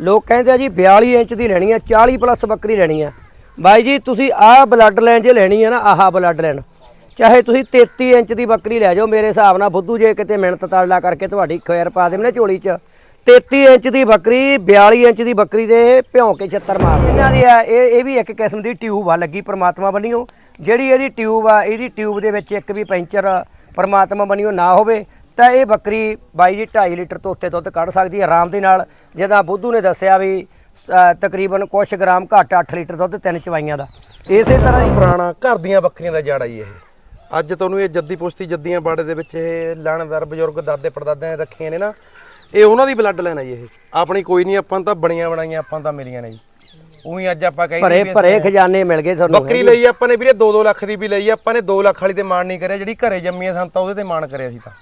ਲੋਕ ਕਹਿੰਦੇ ਆ ਜੀ 42 ਇੰਚ ਦੀ ਲੈਣੀ ਆ 40 ਪਲੱਸ ਬੱਕਰੀ ਲੈਣੀ ਆ। ਬਾਈ ਜੀ, ਤੁਸੀਂ ਆਹ ਬਲੱਡ ਲਾਈਨ ਜੇ ਲੈਣੀ ਆ ਨਾ, ਆਹ ਬਲੱਡ ਲਾਈਨ ਚਾਹੇ ਤੁਸੀਂ 33 ਇੰਚ ਦੀ ਬੱਕਰੀ ਲੈ ਜਾਓ, ਮੇਰੇ ਹਿਸਾਬ ਨਾਲ ਬੁੱਧੂ ਜੇ ਕਿਤੇ ਮਿਹਨਤ ਤਾਲਾ ਕਰਕੇ ਤੁਹਾਡੀ ਖੈਰ ਪਾ ਦੇਵੇ ਨਾ ਝੋਲੀ 'ਚ। 33 ਇੰਚ ਦੀ ਬੱਕਰੀ 42 ਇੰਚ ਦੀ ਬੱਕਰੀ ਦੇ ਭਿਉਂ ਕੇ ਛੱਤਰ ਮਾਰ ਇਹਨਾਂ ਦੀ ਆ, ਇਹ ਇਹ ਵੀ ਇੱਕ ਕਿਸਮ ਦੀ ਟਿਊਬ ਆ, ਲੱਗੀ ਪਰਮਾਤਮਾ ਬਣੀਓ ਜਿਹੜੀ ਇਹਦੀ ਟਿਊਬ ਆ, ਇਹਦੀ ਟਿਊਬ ਦੇ ਵਿੱਚ ਇੱਕ ਵੀ ਪੈਂਚਰ ਪਰਮਾਤਮਾ ਬੰਨਿਓ ਨਾ ਹੋਵੇ। ਤਾਂ ਇਹ ਬੱਕਰੀ ਬਾਈ ਜੀ 2.5 ਲੀਟਰ ਤੋਂ ਉੱਤੇ ਦੁੱਧ ਕੱਢ ਸਕਦੀ ਹੈ ਆਰਾਮ ਦੇ ਨਾਲ। ਜਿੱਦਾਂ ਬੁੱਧੂ ਨੇ ਦੱਸਿਆ ਵੀ ਤਕਰੀਬਨ ਕੁਛ ਗ੍ਰਾਮ ਘੱਟ 8 ਲੀਟਰ ਦੁੱਧ ਤਿੰਨ ਚਵਾਈਆਂ ਦਾ। ਇਸੇ ਤਰ੍ਹਾਂ ਹੀ ਪੁਰਾਣਾ ਘਰ ਦੀਆਂ ਬੱਕਰੀਆਂ ਦਾ ਜਾੜਾ ਹੀ ਇਹ। ਅੱਜ ਤੁਹਾਨੂੰ ਇਹ ਜੱਦੀ ਪੁਸ਼ਤੀ ਜੱਦੀਆਂ ਬਾੜੇ ਦੇ ਵਿੱਚ ਇਹ ਲਾਣੇਦਾਰ ਬਜ਼ੁਰਗ ਦਾਦੇ ਪੜਦਾਦਿਆਂ ਨੇ ਰੱਖੀਆਂ ਨੇ ਨਾ ਇਹ ਉਹਨਾਂ ਦੀ ਬਲੱਡ ਲਾਈਨ ਆ ਜੀ ਇਹ। ਆਪਣੀ ਕੋਈ ਨਹੀਂ ਆਪਾਂ ਤਾਂ ਬਣੀਆਂ ਬਣਾਈਆਂ ਆਪਾਂ ਤਾਂ ਮਿਲੀਆਂ ਨੇ ਜੀ। ਉਹੀ ਅੱਜ ਆਪਾਂ ਕਹਿੰਦੇ ਭਰੇ ਭਰੇ ਖਜ਼ਾਨੇ ਮਿਲ ਗਏ ਤੁਹਾਨੂੰ ਬੱਕਰੀ ਲਈ ਆਪਾਂ ਨੇ ਵੀਰੇ 2-2 ਲੱਖ ਦੀ ਵੀ ਲਈ ਆਪਾਂ ਨੇ 2 ਲੱਖ ਵਾਲੀ ਤੇ ਮਾਣ ਨਹੀਂ ਕਰਿਆ ਜਿਹੜੀ ਘਰੇ ਜੰਮੀ ਆ ਸਾਨੂੰ ਤਾਂ ਉਹਦੇ ਤੇ ਮਾਣ ਕਰਿਆ ਸੀ ਤਾਂ।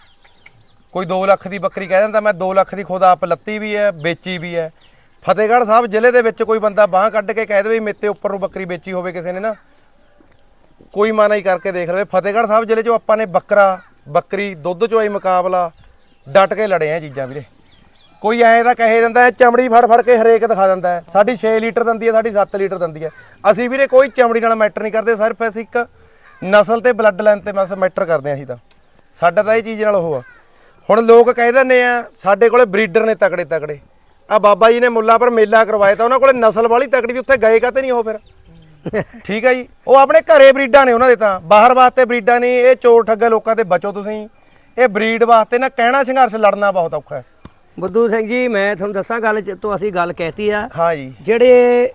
ਕੋਈ 2 ਲੱਖ ਦੀ ਬੱਕਰੀ ਕਹਿ ਦਿੰਦਾ, ਮੈਂ 2 ਲੱਖ ਦੀ ਖੁਦ ਆਪ ਲੱਤੀ ਵੀ ਹੈ, ਵੇਚੀ ਵੀ ਹੈ। ਫਤਿਹਗੜ੍ਹ ਸਾਹਿਬ ਜ਼ਿਲ੍ਹੇ ਦੇ ਵਿੱਚ ਕੋਈ ਬੰਦਾ ਬਾਹ ਕੱਢ ਕੇ ਕਹਿ ਦੇਵੇ ਮੇਤੇ ਉੱਪਰ ਨੂੰ ਬੱਕਰੀ ਵੇਚੀ ਹੋਵੇ ਕਿਸੇ ਨੇ ਨਾ, ਕੋਈ ਮਾਨਾ ਹੀ ਕਰਕੇ ਦੇਖ ਲਵੇ। ਫਤਿਹਗੜ੍ਹ ਸਾਹਿਬ ਜ਼ਿਲ੍ਹੇ 'ਚੋਂ ਆਪਾਂ ਨੇ ਬੱਕਰਾ, ਬੱਕਰੀ, ਦੁੱਧ ਚੋਈ ਮੁਕਾਬਲਾ ਡਟ ਕੇ ਲੜੇ ਆ ਚੀਜ਼ਾਂ ਵੀਰੇ। ਕੋਈ ਐਂ ਤਾਂ ਕਹੇ ਦਿੰਦਾ ਹੈ, ਚਮੜੀ ਫੜ ਫੜ ਕੇ ਹਰੇਕ ਦਿਖਾ ਦਿੰਦਾ ਹੈ। ਸਾਡੀ 6 ਲੀਟਰ ਦਿੰਦੀ ਹੈ, ਸਾਡੀ 7 ਲੀਟਰ ਦਿੰਦੀ ਹੈ। ਅਸੀਂ ਵੀਰੇ ਕੋਈ ਚਮੜੀ ਨਾਲ ਮੈਟਰ ਨਹੀਂ ਕਰਦੇ, ਸਿਰਫ ਅਸੀਂ ਇੱਕ ਨਸਲ ਤੇ ਬਲੱਡ ਲਾਈਨ ਤੇ ਬਸ ਮੈਟਰ ਕਰਦੇ ਹਾਂ ਅਸੀਂ ਤਾਂ। ਸਾਡਾ ਤਾਂ ਇਹ ਚੀਜ਼ ਨਾਲ ਉਹ ਆ। ਹੁਣ ਲੋਕ ਕਹਿ ਦਿੰਦੇ ਆ, ਸਾਡੇ ਕੋਲੇ ਬਰੀਡਰ ਨੇ ਤਕੜੇ ਤਕੜੇ। ਆ ਬਾਬਾ ਜੀ ਨੇ ਮੁੱਲਾਪੁਰ ਮੇਲਾ ਕਰਵਾਇਆ ਤਾਂ ਉਹਨਾਂ ਕੋਲੇ ਨਸਲ ਵਾਲੀ ਤਕੜੀ ਦੀ ਉੱਥੇ ਗਏ ਕਾਤੇ ਨਹੀਂ ਉਹ ਫਿਰ? ਠੀਕ ਹੈ ਜੀ? ਉਹ ਆਪਣੇ ਘਰੇ ਬਰੀਡਾਂ ਨੇ ਉਹਨਾਂ ਦੇ ਤਾਂ। ਬਾਹਰ ਵਾਸਤੇ ਬਰੀਡਾਂ ਨਹੀਂ ਇਹ ਚੋਰ ਠੱਗੇ ਲੋਕਾਂ ਤੇ ਬਚੋ ਤੁਸੀਂ। ਇਹ ਬਰੀਡ ਵਾਸਤੇ ਨਾ ਕਹਿਣਾ ਸੰਘਰਸ਼ ਲੜਨਾ ਬਹੁਤ ਔਖਾ ਹੈ। ਬੁੱਧੂ ਸਿੰਘ ਜੀ ਮੈਂ ਤੁਹਾਨੂੰ ਦੱਸਾਂ ਗੱਲ ਤੋਂ ਅਸੀਂ ਗੱਲ ਕਹਿਤੀ ਆ। ਹਾਂ ਜੀ। ਜਿਹੜੇ